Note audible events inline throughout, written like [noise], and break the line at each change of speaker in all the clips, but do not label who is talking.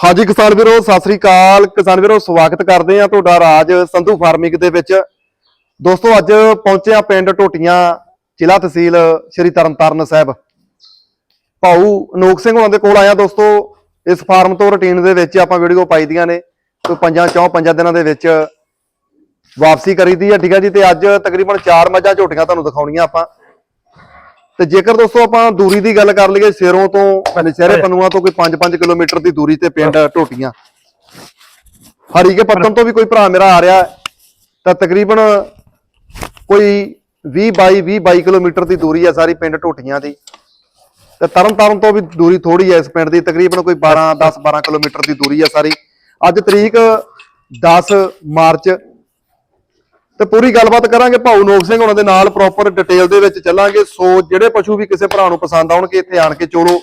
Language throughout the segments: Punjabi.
ਹਾਂਜੀ ਕਿਸਾਨ ਵੀਰੋ, ਸਤਿ ਸ੍ਰੀ ਅਕਾਲ। ਕਿਸਾਨ ਵੀਰੋ, ਸਵਾਗਤ ਕਰਦੇ ਆ ਤੁਹਾਡਾ ਰਾਜ ਸੰਧੂ ਫਾਰਮਿੰਗ ਦੇ ਵਿੱਚ। ਦੋਸਤੋ, ਅੱਜ ਪਹੁੰਚੇ ਆ ਪਿੰਡ ਟੋਟੀਆਂ, ਜ਼ਿਲ੍ਹਾ ਤਹਿਸੀਲ ਸ਼੍ਰੀ ਤਰਨਤਾਰਨ ਸਾਹਿਬ। ਭਾਊ ਅਨੋਖ ਸਿੰਘ ਉਹਨਾਂ ਦੇ ਕੋਲ ਆਇਆ ਦੋਸਤੋ, ਇਸ ਫਾਰਮ ਤੋਂ ਰੁਟੀਨ ਦੇ ਵਿੱਚ ਆਪਾਂ ਵੀਡੀਓ ਪਾਈ ਦੀਆਂ ਨੇ ਕੋਈ ਪੰਜਾਂ ਚੌਂ ਪੰਜਾਂ ਦਿਨਾਂ ਦੇ ਵਿੱਚ ਵਾਪਸੀ ਕਰੀਦੀ ਆ ਠੀਕ ਆ ਜੀ? ਤੇ ਅੱਜ ਤਕਰੀਬਨ 4 ਮੱਝਾਂ ਝੋਟੀਆਂ ਤੁਹਾਨੂੰ ਦਿਖਾਉਣੀਆਂ ਆਪਾਂ। ਤੇ ਜੇਕਰ ਦੋਸਤੋ ਆਪਾਂ ਦੂਰੀ ਦੀ ਗੱਲ ਕਰ ਲਈਏ ਸਿਰੋਂ ਤੋਂ ਨਸ਼ਹਿਰੇ ਪਨੂਆ ਤੋਂ ਕੋਈ 5-5 ਕਿਲੋਮੀਟਰ ਦੀ ਦੂਰੀ ਤੇ ਪਿੰਡ ਟੋਟੀਆਂ ਹਰੀਕੇ ਪੱਤਨ ਤੋਂ ਵੀ ਕੋਈ ਭਰਾ ਮੇਰਾ ਆ ਰਿਹਾ ਤਾਂ ਤਕਰੀਬਨ ਕੋਈ 20 22 20 22 ਕਿਲੋਮੀਟਰ ਦੀ ਦੂਰੀ ਹੈ ਸਾਰੀ ਪਿੰਡ ਟੋਟੀਆਂ ਦੀ। ਤੇ ਤਰਨ ਤਾਰਨ ਤੋਂ ਵੀ ਦੂਰੀ ਥੋੜੀ ਹੈ ਇਸ ਪਿੰਡ ਦੀ ਤਕਰੀਬਨ ਕੋਈ 12 10 12 ਕਿਲੋਮੀਟਰ ਦੀ ਦੂਰੀ ਹੈ ਸਾਰੀ। ਅੱਜ ਤਰੀਕ 10 ਮਾਰਚ ਤੇ ਪੂਰੀ ਗੱਲਬਾਤ ਕਰਾਂਗੇ। ਭਾਊ ਨੋਕ ਸਿੰਘ ਉਹਨਾਂ ਦੇ ਨਾਲ ਪ੍ਰੋਪਰ ਡਿਟੇਲ ਦੇ ਵਿੱਚ ਚੱਲਾਂਗੇ। ਸੋ ਜਿਹੜੇ ਪਸ਼ੂ ਵੀ ਕਿਸੇ ਭਰਾ ਨੂੰ ਪਸੰਦ ਆਉਣਗੇ, ਇੱਥੇ ਆਣ ਕੇ ਚੋਲੋ,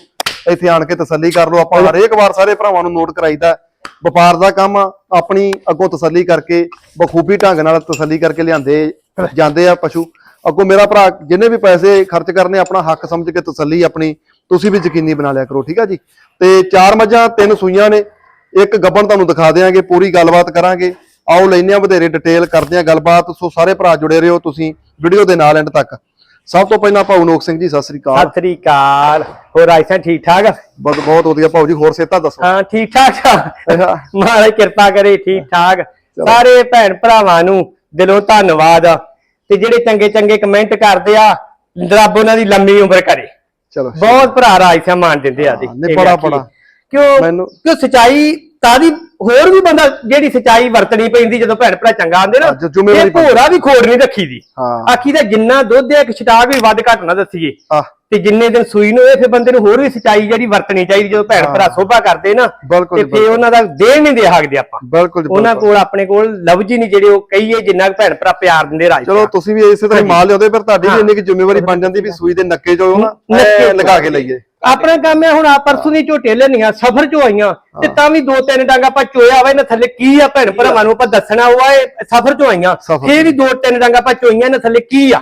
ਇੱਥੇ ਆਣ ਕੇ ਤਸੱਲੀ ਕਰ ਲਓ। ਆਪਾਂ ਹਰੇਕ ਵਾਰ ਸਾਰੇ ਭਰਾਵਾਂ ਨੂੰ ਨੋਟ ਕਰਾਈਦਾ ਵਪਾਰ ਦਾ ਕੰਮ ਆਪਣੀ ਅੱਗੋਂ ਤਸੱਲੀ ਕਰਕੇ, ਬਖੂਬੀ ਢੰਗ ਨਾਲ ਤਸੱਲੀ ਕਰਕੇ ਲਿਆਂਦੇ, ਜਾਂਦੇ ਆ ਪਸ਼ੂ। ਅੱਗੋਂ ਮੇਰਾ ਭਰਾ, ਜਿੰਨੇ ਵੀ ਪੈਸੇ ਖਰਚ ਕਰਨੇ, ਆਪਣਾ ਹੱਕ ਸਮਝ ਕੇ ਤਸੱਲੀ ਆਪਣੀ, ਤੁਸੀਂ ਵੀ ਯਕੀਨੀ ਬਣਾ ਲਿਆ ਕਰੋ, ਠੀਕ ਆ ਜੀ? ਤੇ ਚਾਰ ਮੱਝਾਂ, ਤਿੰਨ ਸੂਈਆਂ ਨੇ। ਇੱਕ ਗੱਬਣ ਤੁਹਾਨੂੰ ਦਿਖਾ ਦਿਆਂਗੇ, ਪੂਰੀ ਗੱਲਬਾਤ ਕਰਾਂਗੇ। ਆਓ ਲੈਨੇ ਆ ਵਧੇਰੇ ਡਿਟੇਲ ਕਰਦੇ ਆ ਗੱਲਬਾਤ। ਸੋ ਸਾਰੇ ਭਰਾ ਜੁੜੇ ਰਹੋ ਤੁਸੀਂ ਵੀਡੀਓ ਦੇ ਨਾਲ ਐਂਡ ਤੱਕ। ਸਭ ਤੋਂ ਪਹਿਲਾਂ ਭਾਊ ਨੋਕ ਸਿੰਘ ਜੀ ਸਤਿ ਸ੍ਰੀ ਅਕਾਲ।
ਸਤਿ ਸ੍ਰੀ ਅਕਾਲ। ਹੋਰ ਆਇਸਾ ਠੀਕ ਠਾਕ?
ਬਹੁਤ ਬਹੁਤ ਵਧੀਆ। ਭਾਊ ਜੀ ਹੋਰ ਸੇਤਾ ਦੱਸੋ?
ਹਾਂ ਠੀਕ ਠਾਕ ਮਹਾਰਾਜ ਕਿਰਪਾ ਕਰੇ ਠੀਕ ਠਾਕ। ਸਾਰੇ ਭੈਣ ਭਰਾਵਾਂ ਨੂੰ ਦਿਲੋਂ ਧੰਨਵਾਦ। ਤੇ ਜਿਹੜੇ ਚੰਗੇ ਚੰਗੇ ਕਮੈਂਟ ਕਰਦੇ ਆ ਰੱਬ ਉਹਨਾਂ ਦੀ ਲੰਮੀ ਉਮਰ ਕਰੇ।
ਚਲੋ
ਬਹੁਤ ਭਰਾ ਰਾਜਸਾ ਮਾਨ ਦਿੰਦੇ ਆ ਜੀ ਇਹ
ਬੜਾ-। ਬੜਾ।
ਕਿਉਂ?
ਮੈਨੂੰ-
ਕਿਉਂ ਸਚਾਈ ਤਾਦੀ ਹੋਰ ਵੀ ਬੰਦਾ ਜਿਹੜੀ ਸਚਾਈ ਵਰਤਣੀ ਪੈਂਦੀ ਜਦੋਂ ਭੈਣ ਭਰਾ ਚੰਗਾ ਆਂਦੇ ਨਾ
ਹਾਂ, ਜੋ ਜ਼ਿੰਮੇਵਾਰੀ
ਇਹ ਭੋਰਾ ਵੀ ਖੋੜ ਨਹੀਂ ਰੱਖੀ ਦੀ
ਹਾਂ।
ਆਖੀ ਦਾ ਜਿੰਨਾ ਦੁੱਧ ਹੈ ਇੱਕ ਛਟਾਕ ਵੀ ਵੱਧ ਘੱਟ ਨਾ ਦੱਸੀਏ। ਤੇ ਜਿੰਨੇ ਦਿਨ ਸੂਈ ਨੂੰ ਇਹ ਫਿਰ ਬੰਦੇ ਨੂੰ ਹੋਰ ਵੀ ਸਚਾਈ ਜਿਹੜੀ ਵਰਤਣੀ ਚਾਹੀਦੀ ਜਦੋਂ ਭੈਣ ਭਰਾ ਸੋਭਾ ਕਰਦੇ ਨਾ
ਬਿਲਕੁਲ
ਤੇ
ਜੀ,
ਫਿਰ ਉਹਨਾਂ ਦਾ ਦੇਣ ਨਹੀਂ ਦੇ ਸਕਦੇ ਆਪਾਂ।
ਬਿਲਕੁਲ ਜੀ,
ਉਹਨਾਂ
ਬਿਲਕੁਲ।
ਕੋਲ ਆਪਣੇ ਕੋਲ ਲਫ਼ਜ਼ ਹੀ ਨਹੀਂ ਜਿਹੜੇ ਉਹ ਕਹੀਏ ਜਿੰਨਾ ਕੁ ਭੈਣ ਭਰਾ ਪਿਆਰ ਦਿੰਦੇ ਰਾਜ
ਚਲੋ ਤੁਸੀਂ ਵੀ ਇਸੇ ਤਰ੍ਹਾਂ ਹੀ ਮਾਲ ਲਿਆਉਂਦੇ ਪਰ ਤੁਹਾਡੀ ਵੀ। ਇੰਨੀ ਕਿ ਜ਼ਿੰਮੇਵਾਰੀ ਬਣ ਜਾਂਦੀ ਵੀ ਸੂਈ ਦੇ ਨੱਕੇ ਜੋ ਨਾ
ਨੱਕੇ
ਲਗਾ ਕੇ ਲਈਏ।
ਆਪਣਾ ਕੰਮ ਹੈ ਹੁਣ ਆ ਪਰਸੋਂ ਦੀ ਝੋਟੇ ਲੈਣੀਆਂ ਸਫਰ ਚੋਂ ਆਈਆਂ ਤੇ ਤਾਂ ਵੀ ਦੋ ਤਿੰਨ ਡਾਂਗਾ ਆਪਾਂ ਚੋਇਆ ਵਾ ਇਹਨਾਂ ਥੱਲੇ ਕੀ ਆ ਭੈਣ ਭਰਾਵਾਂ ਨੂੰ ਆਪਾਂ ਦੱਸਣਾ ਉਹ ਆ ਇਹ ਸਫਰ ਚੋਂ ਆਈਆਂ। ਫੇਰ ਵੀ ਦੋ ਤਿੰਨ ਡਾਂਗਾ ਆਪਾਂ ਚੋਈਆਂ ਇਹਨਾਂ ਥੱਲੇ ਕੀ ਆ?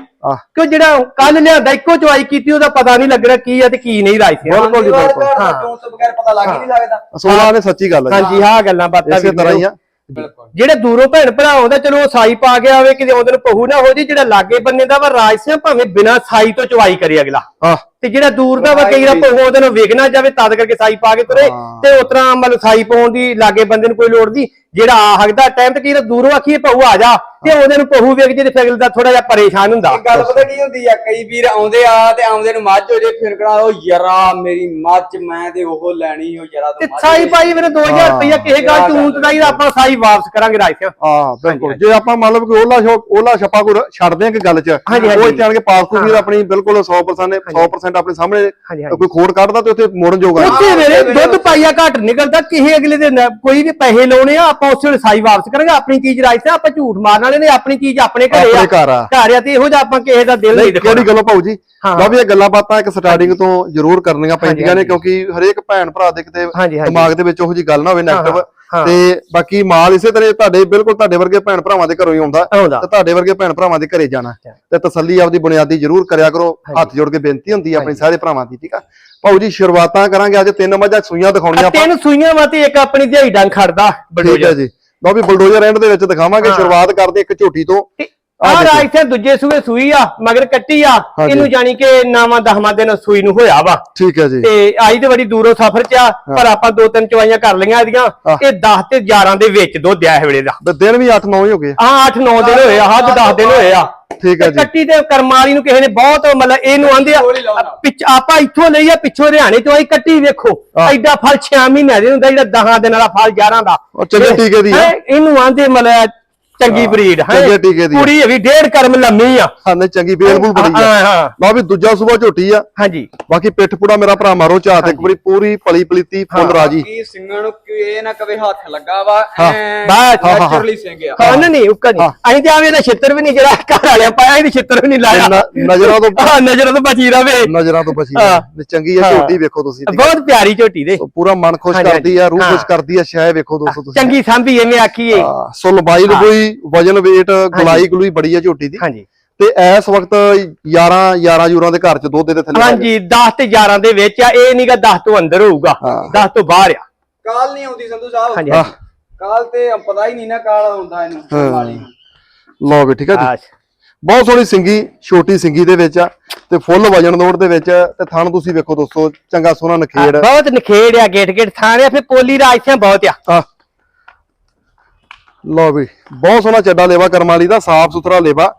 ਕਿਉਂ ਜਿਹੜਾ ਕੱਲ ਲਿਆਂਦਾ ਇੱਕੋ ਚਵਾਈ ਕੀਤੀ ਉਹਦਾ ਪਤਾ ਨਹੀਂ ਲੱਗਣਾ ਕੀ ਆ ਤੇ ਕੀ ਨਹੀਂ ਰਾਜ
ਬਿਲਕੁਲ ਜੀ, ਬਿਲਕੁਲ।
ਹਾਂ।
ਚੋਂ ਤੋਂ ਬਗੈਰ ਪਤਾ ਲੱਗ ਹੀ ਨਹੀਂ ਲੱਗਦਾ।
ਸੋਨਾ ਨੇ ਸੱਚੀ ਗੱਲ ਹੈ
ਹਾਂਜੀ ਹਾਂ ਗੱਲਾਂ ਬਾਤਾਂ
ਇਸੇ
ਵੀ
ਤਰ੍ਹਾਂ ਹੀ ਆ।
ਬਿਲਕੁਲ
ਜਿਹੜੇ ਦੂਰੋਂ ਭੈਣ ਭਰਾ ਆਉਂਦਾ ਚਲੋ ਉਹ ਸਾਈ ਪਾ ਕੇ ਆਵੇ ਕਿਤੇ ਉਹਦੇ ਨੂੰ ਪਹੂ ਨਾ ਹੋ ਜੀ ਜਿਹੜਾ ਲਾਗੇ ਬੰਨੇ ਦਾ ਵਾ ਰਾਜ ਸਿੰਘ ਭਾਵੇਂ ਬਿਨਾਂ ਸਾਈ ਤੋਂ ਚਵਾਈ ਕਰੇ ਅਗਲਾ।
ਹਾਂ
ਤੇ ਜਿਹੜਾ ਦੂਰ ਦਾ ਵਾ ਕਈ ਵਾਰ ਪਹੂ ਉਹਦੇ ਨੂੰ ਵੇਖ ਨਾ ਜਾਵੇ ਤਦ ਕਰਕੇ ਸਾਈ ਪਾ ਕੇ ਤੁਰੇ। ਤੇ ਉਤਰਾ ਮਤਲਬ ਸਾਈ ਪਾਉਣ ਦੀ ਲਾਗੇ ਬੰਦੇ ਨੂੰ ਕੋਈ ਲੋੜ ਨਹੀਂ ਜਿਹੜਾ ਆ ਹਕਦਾ ਟਾਈਮ ਤੇ ਕਈ ਵਾਰ ਦੂਰੋਂ ਆਖੀਏ ਪਹੂ ਆ ਜਾ ਤੇ ਉਹਦੇ ਨੂੰ ਪਹੂ ਵੇਖ ਜੇ ਫਿਰ ਦਾ ਥੋੜਾ ਜਿਹਾ ਪਰੇਸ਼ਾਨ ਹੁੰਦਾ।
ਗੱਲ ਪਤਾ ਕੀ ਹੁੰਦੀ ਆ ਕਈ ਵੀਰ ਆਉਂਦੇ ਆ ਤੇ ਆਉਂਦੇ ਨੂੰ ਮੱਝ ਹੋ ਜੇ ਫਿਰ ਕਹਣਾ ਉਹ ਯਰਾ ਮੇਰੀ ਮੱਝ ਮੈਂ ਤੇ ਉਹ ਲੈਣੀ ਹੋ ਯਰਾ
ਤੇ ਸਾਈ। ਪਾਈ ਮੇਰੇ 2000 ਰੁਪਇਆ ਕਿਸੇ ਗੱਲ ਤੂੰ ਤਦਾਈ ਆਪਾਂ ਸਾਈ ਵਾਪਸ ਕਰਾਂਗੇ ਰਾਜ ਸਿੰਘ
ਹਾਂ ਬਿਲਕੁਲ। ਜੇ ਆਪਾਂ ਮੰਨ ਲਓ ਕਿ ਓਲਾ ਸ਼ੋ ਓਲਾ ਛੱਪਾ ਕੋਈ ਛੱਡਦੇ ਆ ਕਿ ਗੱਲ 'ਚ। ਉਹ ਇੱਥੇ ਆਣ ਕੇ ਪਾਸਪੋਰਟ ਵੀ ਆਪਣੀ ਬਿਲਕੁਲ 100% ਨੇ 100% ਆਪਣੇ ਸਾਹਮਣੇ। ਕੋਈ ਖੋੜ ਕੱਢਦਾ ਤੇ ਉੱਥੇ ਮੋੜਨ ਜੋਗਾ।
ਉੱਥੇ ਵੇਲੇ ਦੁੱਧ ਪਾਈਆ ਘੱਟ ਨਿਕਲਦਾ ਕਿਸੇ ਅਗਲੇ ਦੇ ਕੋਈ ਵੀ ਪੈਸੇ ਲਾਉਣੇ ਆ ਆਪਾਂ ਉਸੇ ਵੇਲੇ ਸਾਈ ਵਾਪਸ ਕਰਾਂਗੇ ਆਪਣੀ ਚੀਜ਼ ਰਾਜ ਤੇ ਆਪਾਂ ਝੂਠ ਮਾਰਨ ਵਾਲੇ ਨੇ ਆਪਣੀ ਚੀਜ਼ ਆਪਣੇ ਘਰੇ
ਆਪਣੇ ਘਰ ਆ।
ਘਰ ਆ ਤੇ ਇਹੋ ਜਿਹਾ ਆਪਾਂ ਕਿਸੇ ਦਾ ਦਿਲ ਨਹੀਂ
ਨਹੀਂ ਕਿਹੜੀ
ਦਿਖਾਉਣਾ
ਗੱਲੋਂ ਭਾਊ ਜੀ
ਹਾਂ।
ਲਓ ਵੀ ਇਹ ਗੱਲਾਂ ਬਾਤਾਂ ਇੱਕ ਸਟਾਰਟਿੰਗ ਤੋਂ ਜ਼ਰੂਰ ਕਰਨੀਆਂ ਪੈਂਦੀਆਂ ਨੇ। ਕਿਉਂਕਿ ਹਰੇਕ ਭੈਣ ਭਰਾ ਦੇ ਕਿਤੇ
ਹਾਂਜੀ, ਹਾਂਜੀ।
ਦਿਮਾਗ ਦੇ ਵਿੱਚ ਉਹੋ ਜੀ ਗੱਲ ਨਾ ਹੋਵੇ ਨੈਗੇਟਿਵ
ਹਾਂ।
ਤੇ ਬਾਕੀ ਮਾਲ ਇਸੇ ਤਰ੍ਹਾਂ ਤੁਹਾਡੇ ਬਿਲਕੁਲ ਤੁਹਾਡੇ ਵਰਗੇ ਭੈਣ ਭਰਾਵਾਂ ਦੇ ਘਰੋਂ ਹੀ ਆਉਂਦਾ। ਤੇ ਤੁਹਾਡੇ ਵਰਗੇ ਭੈਣ ਭਰਾਵਾਂ ਦੇ ਘਰੇ ਜਾਣਾ। ਤੇ ਤਸੱਲੀ ਆਪਦੀ ਬੁਨਿਆਦੀ ਜ਼ਰੂਰ ਕਰਿਆ ਕਰੋ। ਹੱਥ ਜੋੜ ਕੇ ਬੇਨਤੀ ਹੁੰਦੀ ਹੈ ਆਪਣੀ ਸਾਰੇ ਭਰਾਵਾਂ ਦੀ ਠੀਕ ਆ? ਭਾਊ ਜੀ ਸ਼ੁਰੂਆਤਾਂ ਕਰਾਂਗੇ। ਅੱਜ ਤਿੰਨ ਮੱਝਾਂ ਸੂਈਆਂ ਦਿਖਾਉਣੀਆਂ ਆਪਾਂ
ਤਿੰਨ ਸੂਈਆਂ ਵਾ ਤੇ ਇੱਕ ਆਪਣੀ ਦਿਹਾੜੀ ਡੰਗ ਖੜਦਾ। ਬਡੋਜਾ
ਜੀ। ਲਓ ਵੀ ਬਲਡੋਜ਼ਰ ਐਂਡ ਦੇ ਵਿੱਚ ਦਿਖਾਵਾਂਗੇ। ਸ਼ੁਰੂਆਤ ਕਰਦੇ ਇੱਕ ਝੋਟੀ ਤੋਂ
ਆ ਰਾਜ ਤੇ ਦੂਜੇ ਸੂਏ ਸੂਈ ਆ ਮਗਰ ਕੱਟੀ ਆ।
ਹਾਂਜੀ।
ਇਹਨੂੰ ਜਾਣੀ ਕਿ ਨਾਵਾਂ ਦਹਵਾਂ ਦਿਨ ਸੂਈ ਨੂੰ ਹੋਇਆ ਵਾ।
ਠੀਕ ਹੈ ਜੀ।
ਤੇ ਆਈ ਤੇ ਬੜੀ ਦੂਰੋਂ ਸਫ਼ਰ ਚ ਆ ਪਰ ਆਪਾਂ ਦੋ ਤਿੰਨ ਚਵਾਈਆਂ ਕਰ ਲਈਆਂ ਇਹਦੀਆਂ।
ਹਾਂ।
ਇਹ 10 ਤੇ 11 ਦੇ ਵਿੱਚ ਦੁੱਧ ਆ ਇਹ ਵੇਲੇ ਦਾ।
ਤੇ ਦਿਨ ਵੀ 8-9 ਹੀ ਹੋ ਗਏ।
ਆ 8-9 ਦਿਨ ਹੋਏ ਆ ਹੱਦ 10 ਦਿਨ ਹੋਏ ਆ।
ਠੀਕ ਹੈ
ਤੇ
ਜੀ।
ਕੱਟੀ ਤੇ ਕਰਮਾਲੀ ਨੂੰ ਕਿਸੇ ਨੇ ਬਹੁਤ ਮਤਲਬ ਇਹਨੂੰ ਆਂਦੇ ਆ। ਪਿੱਛ ਆਪਾਂ ਇੱਥੋਂ ਲਈ ਆ ਪਿੱਛੋਂ ਹਰਿਆਣੇ ਤੋਂ ਆਈ ਕੱਟੀ ਵੇਖੋ।
ਹਾਂ।
ਐਡਾ ਫਲ 6 ਮਹੀਨਿਆਂ ਦੇ ਹੁੰਦਾ ਜਿਹੜਾ 10 ਦਿਨਾਂ ਦਾ ਫਲ 11 ਦਾ।
ਉਹ ਚੰਗੇ ਟੀਕੇ ਦੀ ਆ।
ਹੈਂ, ਇਹਨੂੰ ਆਂਦੇ ਮਤਲਬ ਚੰਗੀ ਬਰੀਡ ਹੈ?
ਚੰਗੇ ਟੀਕੇ ਦੀ
ਡੇਢ ਕਰਮ ਲੰਮੀ ਆ।
ਹਾਂ ਨਹੀਂ ਚੰਗੀ ਬੇਲਬੂਲ ਬੜੀ ਆ।
ਹਾਂ
ਲਓ ਵੀ ਦੂਜਾ ਸੂਬਾ ਝੋਟੀ ਆ।
ਹਾਂਜੀ।
ਬਾਕੀ ਪਿੱਠ ਪੂੜਾ ਮੇਰਾ ਭਰਾ ਮਾਰੋ ਚਾਹ ਤੇ ਇੱਕ ਵਾਰੀ ਪੂਰੀ ਪਲੀ ਪਲੀਤੀ ਫੁੱਲ ਰਾਜੀ।
ਕੀ ਸਿੰਘਾਂ ਨੂੰ ਕਿ ਇਹ ਨਾ ਕਵੇ ਹੱਥ ਲੱਗਾ ਵਾ
ਹਾਂ।
ਬਸ, ਹਾਂ,
ਹਾਂ, ਹਾਂ।
ਨੈਚੁਰਲੀ ਸਿੰਘ ਆ।
ਹਾਂ ਨਹੀਂ ਉੱਕਾ ਨਹੀਂ। ਅਸੀਂ ਤੇ ਆਵੇਂ ਦਾ ਛਿੱਤਰ ਵੀ ਨਹੀਂ ਜਿਹੜਾ ਘਰ ਵਾਲਿਆਂ ਪਾਇਆ ਇਹਦੀ ਛਿੱਤਰ ਵੀ ਨਹੀਂ ਲਾਇਆ।
ਨਜ਼ਰਾਂ ਤੋਂ
ਹਾਂ ਨਜ਼ਰਾਂ ਤੋਂ ਬਚੀ ਰਵੇ।
ਨਜ਼ਰਾਂ ਤੋਂ ਬਚੀ
ਹਾਂ।
ਤੇ ਚੰਗੀ ਆ
ਹਾਂ।
ਝੋਟੀ ਵੇਖੋ ਤੁਸੀਂ।
ਬਹੁਤ ਪਿਆਰੀ ਝੋਟੀ ਦੇ।
ਪੂਰਾ ਮਨ ਖੁਸ਼ ਕਰਦੀ ਆ ਰੂਹ। ਖੁਸ਼ ਕਰਦੀ ਆ ਸ਼ਾਇ ਵੇਖੋ ਦੋਸਤੋ ਤੁਸੀਂ।
ਚੰਗੀ ਸਾਂਭੀ ਐਵੇਂ ਆਖੀਏ।
ਹਾਂ, ਸੋ ਲੰਬਾਈ ਲੰਬੂਈ ਵਜਨ weight ਗੁਲਾਈ ਗਲੂਈ ਬੜੀ ਆ ਝੋਟੀ ਦੀ।
ਹਾਂਜੀ।
ਤੇ ਇਸ ਵਕਤ 11 11 ਯੂਰਾਂ ਦੇ ਘਰ ਚ ਦੁੱਧ ਦੇ ਥੱਲੇ
ਹਾਂਜੀ 10 ਤੇ 11 ਦੇ ਵਿੱਚ ਆ ਇਹ ਨਹੀਂਗਾ 10 ਤੋਂ ਅੰਦਰ ਹੋਊਗਾ
ਹਾਂ।
10 ਤੋਂ ਬਾਹਰ ਆ।
ਕਾਲ ਨਹੀਂ ਆਉਂਦੀ ਸੰਧੂ ਸਾਹਿਬ।
ਹਾਂਜੀ
ਕਾਲ ਤੇ ਪਤਾ ਹੀ ਨਹੀਂ ਨਾ ਕਾਲ ਆਉਂਦਾ ਇਹਨੂੰ
ਲਓ ਵੀ ਠੀਕ ਆ ਜੀ। ਬਹੁਤ ਸੋਹਣੀ ਸਿੰਗੀ ਛੋਟੀ ਸਿੰਗੀ ਦੇ ਵਿੱਚ ਆ ਤੇ ਫੁੱਲ ਵਜਨ ਦੋੜ ਦੇ ਵਿੱਚ ਤੇ ਥਣ ਤੁਸੀਂ ਵੇਖੋ ਦੋਸਤੋ ਚੰਗਾ ਸੋਹਣਾ ਨਖੇੜ।
ਬਹੁਤ ਨਖੇੜ ਆ ਗੇਟ ਗੇਟ ਥਾਣੇ ਫਿਰ ਪੋਲੀ ਰਾਜਸਿਆਂ ਬਹੁਤ ਆ।
ਆ ਲਓ ਵੀ ਬਹੁਤ ਸੋਹਣਾ ਚੱਡਾ ਲੇਵਾ ਕਰਮ ਵਾਲੀ ਦਾ ਸਾਫ਼ ਸੁਥਰਾ ਲੇਵਾ।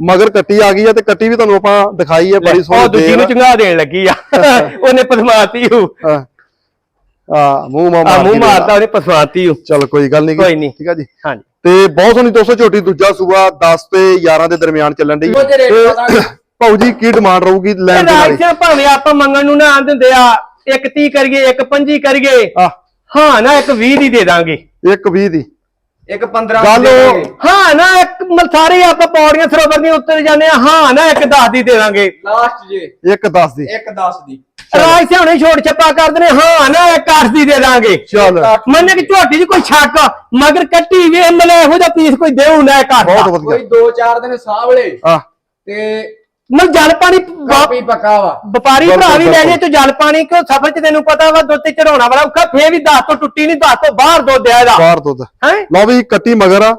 ਮਗਰ ਕੱਟੀ ਆ ਗਈ ਆ ਤੇ ਕੱਟੀ ਵੀ ਤੁਹਾਨੂੰ ਆਪਾਂ ਦਿਖਾਈ ਹੈ ਬੜੀ
ਉਹ
ਸੋਹਣੀ
ਦੂਜੀ ਨੂੰ ਚੰਗਾ ਦੇਣ ਲੱਗੀ ਆ। [laughs] ਉਹਨੇ ਪਸਮਾਤੀ ਹੂ।
ਆ ਆ ਮੂੰਹ ਮਾ
ਆ
ਮਾਰ
ਮੂੰਹ ਮਾਰਦਾ ਉਹਨੇ ਪਸਮਾਤੀ ਹੂ।
ਚਲ ਕੋਈ ਗੱਲ ਨਹੀਂ
ਕੋਈ ਨੀ।
ਠੀਕ ਆ ਜੀ।
ਹਾਂਜੀ।
ਤੇ ਬਹੁਤ ਸੋਹਣੀ ਦੋਸਤੋ ਝੋਟੀ ਦੂਜਾ ਸੂਆ 10 ਤੇ 11 ਦੇ ਦਰਮਿਆਨ ਚੱਲਣ ਦੀ [coughs] ਭਾਉ ਜੀ ਕੀ ਡਿਮਾਂਡ ਰਹੂਗੀ ਲੈਣ ਦੇ ਨਾਲ
ਰਾਜਸਿਆਂ ਭਾਵੇਂ ਆਪਾਂ ਮੰਗਣ ਨੂੰ ਨਾ ਆਂਦੇ ਆ ਇੱਕ 30 ਕਰੀਏ ਇੱਕ 25 ਕਰੀਏ।
ਆ
ਹਾਂ ਨਾ ਇੱਕ 20 ਦੀ ਦੇ ਦਾਂਗੇ।
ਇੱਕ 20 ਦੀ।
ਇੱਕ 15
ਗੱਲ ਉਹ-
ਹਾਂ ਨਾ ਇੱਕ ਮਤਲਬ ਸਾਰੇ ਆਪਾਂ ਪੌੜੀਆਂ ਸਰੋਵਰ ਦੀਆਂ ਉੱਤਰ ਜਾਂਦੇ ਆ ਹਾਂ ਨਾ ਇੱਕ 10 ਦੀ ਦੇ ਦਾਂਗੇ।
ਲਾਸਟ ਜੇ।
ਇੱਕ 10 ਦੀ।
ਇੱਕ 10 ਦੀ।
ਰਾਜ ਸੇ ਹੁਣੇ ਛੋੜ ਛੱਪਾ ਕਰਦੇ ਨੇ। ਹਾਂ ਨਾ ਇੱਕ 8 ਦੀ ਦੇ ਦਾਂਗੇ।
ਚੱਲ
ਮੰਨੇ ਕਿ ਝੋਟੀ 'ਚ ਕੋਈ ਸ਼ੱਕ ਮਗਰ ਕੱਟੀ ਵੇ ਮਲੇ ਇਹੋ ਜਿਹਾ ਪੀਸ ਕੋਈ ਦੇਉ ਨਾ ਘਰ
ਬਹੁਤ
ਦਾ।
ਵਧੀਆ
ਕੋਈ 2-4 ਦਿਨ ਸਾਹਵਲੇ
ਆ
ਤੇ
ਮੈਂ ਜਲ ਪਾਣੀ
ਕਾਪੀ ਪੱਕਾ ਵਾ।
ਵਪਾਰੀ
ਬਿਲਕੁਲ,
ਭਰਾ ਵੀ ਲੈ ਜੇ
ਬਿਲਕੁਲ।
ਤੂੰ ਜਲ ਪਾਣੀ ਕਿਉਂ ਸਫਰ 'ਚ ਤੈਨੂੰ ਪਤਾ ਵਾ ਦੁੱਧ ਤੇ ਚੜਾਉਣਾ ਵਾਲਾ ਔਖਾ ਫੇਰ ਵੀ 10 ਤੋਂ ਟੁੱਟੀ ਨਹੀਂ 10 ਤੋਂ ਬਾਹਰ ਦੁੱਧ ਆ ਇਹਦਾ।
ਬਾਹਰ ਦੁੱਧ।
ਹੈ?
ਲਓ ਵੀ ਕੱਟੀ ਮਗਰ ਆ।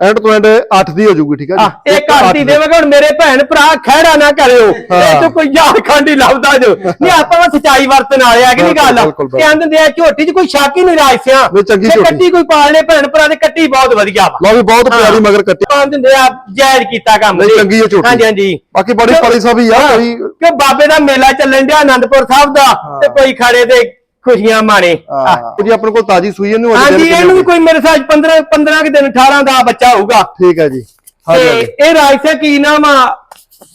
ਐਂਡ ਤੋਂ ਐਂਡ 8 ਦੀ ਹੋ ਜਾਊਗੀ ਠੀਕ ਆ ਜੀ
ਇਹ ਕਰਤੀ ਦੇਵਾਂਗੇ ਹੁਣ ਮੇਰੇ ਭੈਣ ਭਰਾ ਖਹਿੜਾ ਨਾ ਕਰਿਓ
ਹਾਂ।
ਇਹ ਤੋਂ ਕੋਈ ਯਾਰ ਖਾਂਡੀ ਲੱਭਦਾ ਜੋ ਨਹੀਂ ਆਪਾਂ ਵਾ ਸਚਾਈ ਵਰਤਨ ਵਾਲੇ ਆ ਕਿ ਨਹੀਂ ਗੱਲ। ਕਹਿੰਦੇ ਹੁੰਦੇ ਆ ਝੋਟੀ 'ਚ ਕੋਈ ਸ਼ੱਕ ਹੀ ਨਹੀਂ
ਚੰਗੀ
ਤੇ। ਕੱਟੀ ਕੋਈ ਪਾਲਣੇ ਭੈਣ ਭਰਾ ਦੇ ਕੱਟੀ ਬਹੁਤ ਵਧੀਆ ਵਾ
ਲਓ ਵੀ ਬਹੁਤ ਪਿਆਰੀ
ਹਾਂ।
ਮਗਰ ਕੱਟੀ
ਕਹਿੰਦੇ ਹੁੰਦੇ ਆ ਜਾਇਜ਼ ਕੀਤਾ ਕੰਮ
ਨਹੀਂ। ਚੰਗੀ ਹੈ ਝੋਟੀ।
ਹਾਂਜੀ ਹਾਂਜੀ
ਬਾਕੀ ਬੜੀ ਪਲੀ ਸਾਹਿਬ ਹੀ ਆ
ਹਾਂ,
ਕੋਈ
ਕਿਉਂ ਬਾਬੇ ਦਾ ਮੇਲਾ ਚੱਲਣ ਡਿਆ ਆਨੰਦਪੁਰ ਸਾਹਿਬ ਦਾ ਤੇ ਕੋਈ ਖੜੇ ਦੇ ਖੁਸ਼ੀਆਂ ਮਾਣੇ
ਹਾਂ। ਜੀ ਆਪਣੇ ਕੋਲ ਤਾਜੀ ਸੂਈ ਇਹਨੂੰ
ਹਾਂਜੀ ਇਹਨੂੰ ਵੀ? ਕੋਈ ਮੇਰੇ ਸਾਜ 15 15 ਕਿ ਦਿਨ 18 ਦਾ ਬੱਚਾ ਹੋਊਗਾ।
ਠੀਕ ਹੈ ਜੀ।
ਤੇ ਇਹ ਰਾਜਸਾ ਕੀ ਨਾਮ ਆ?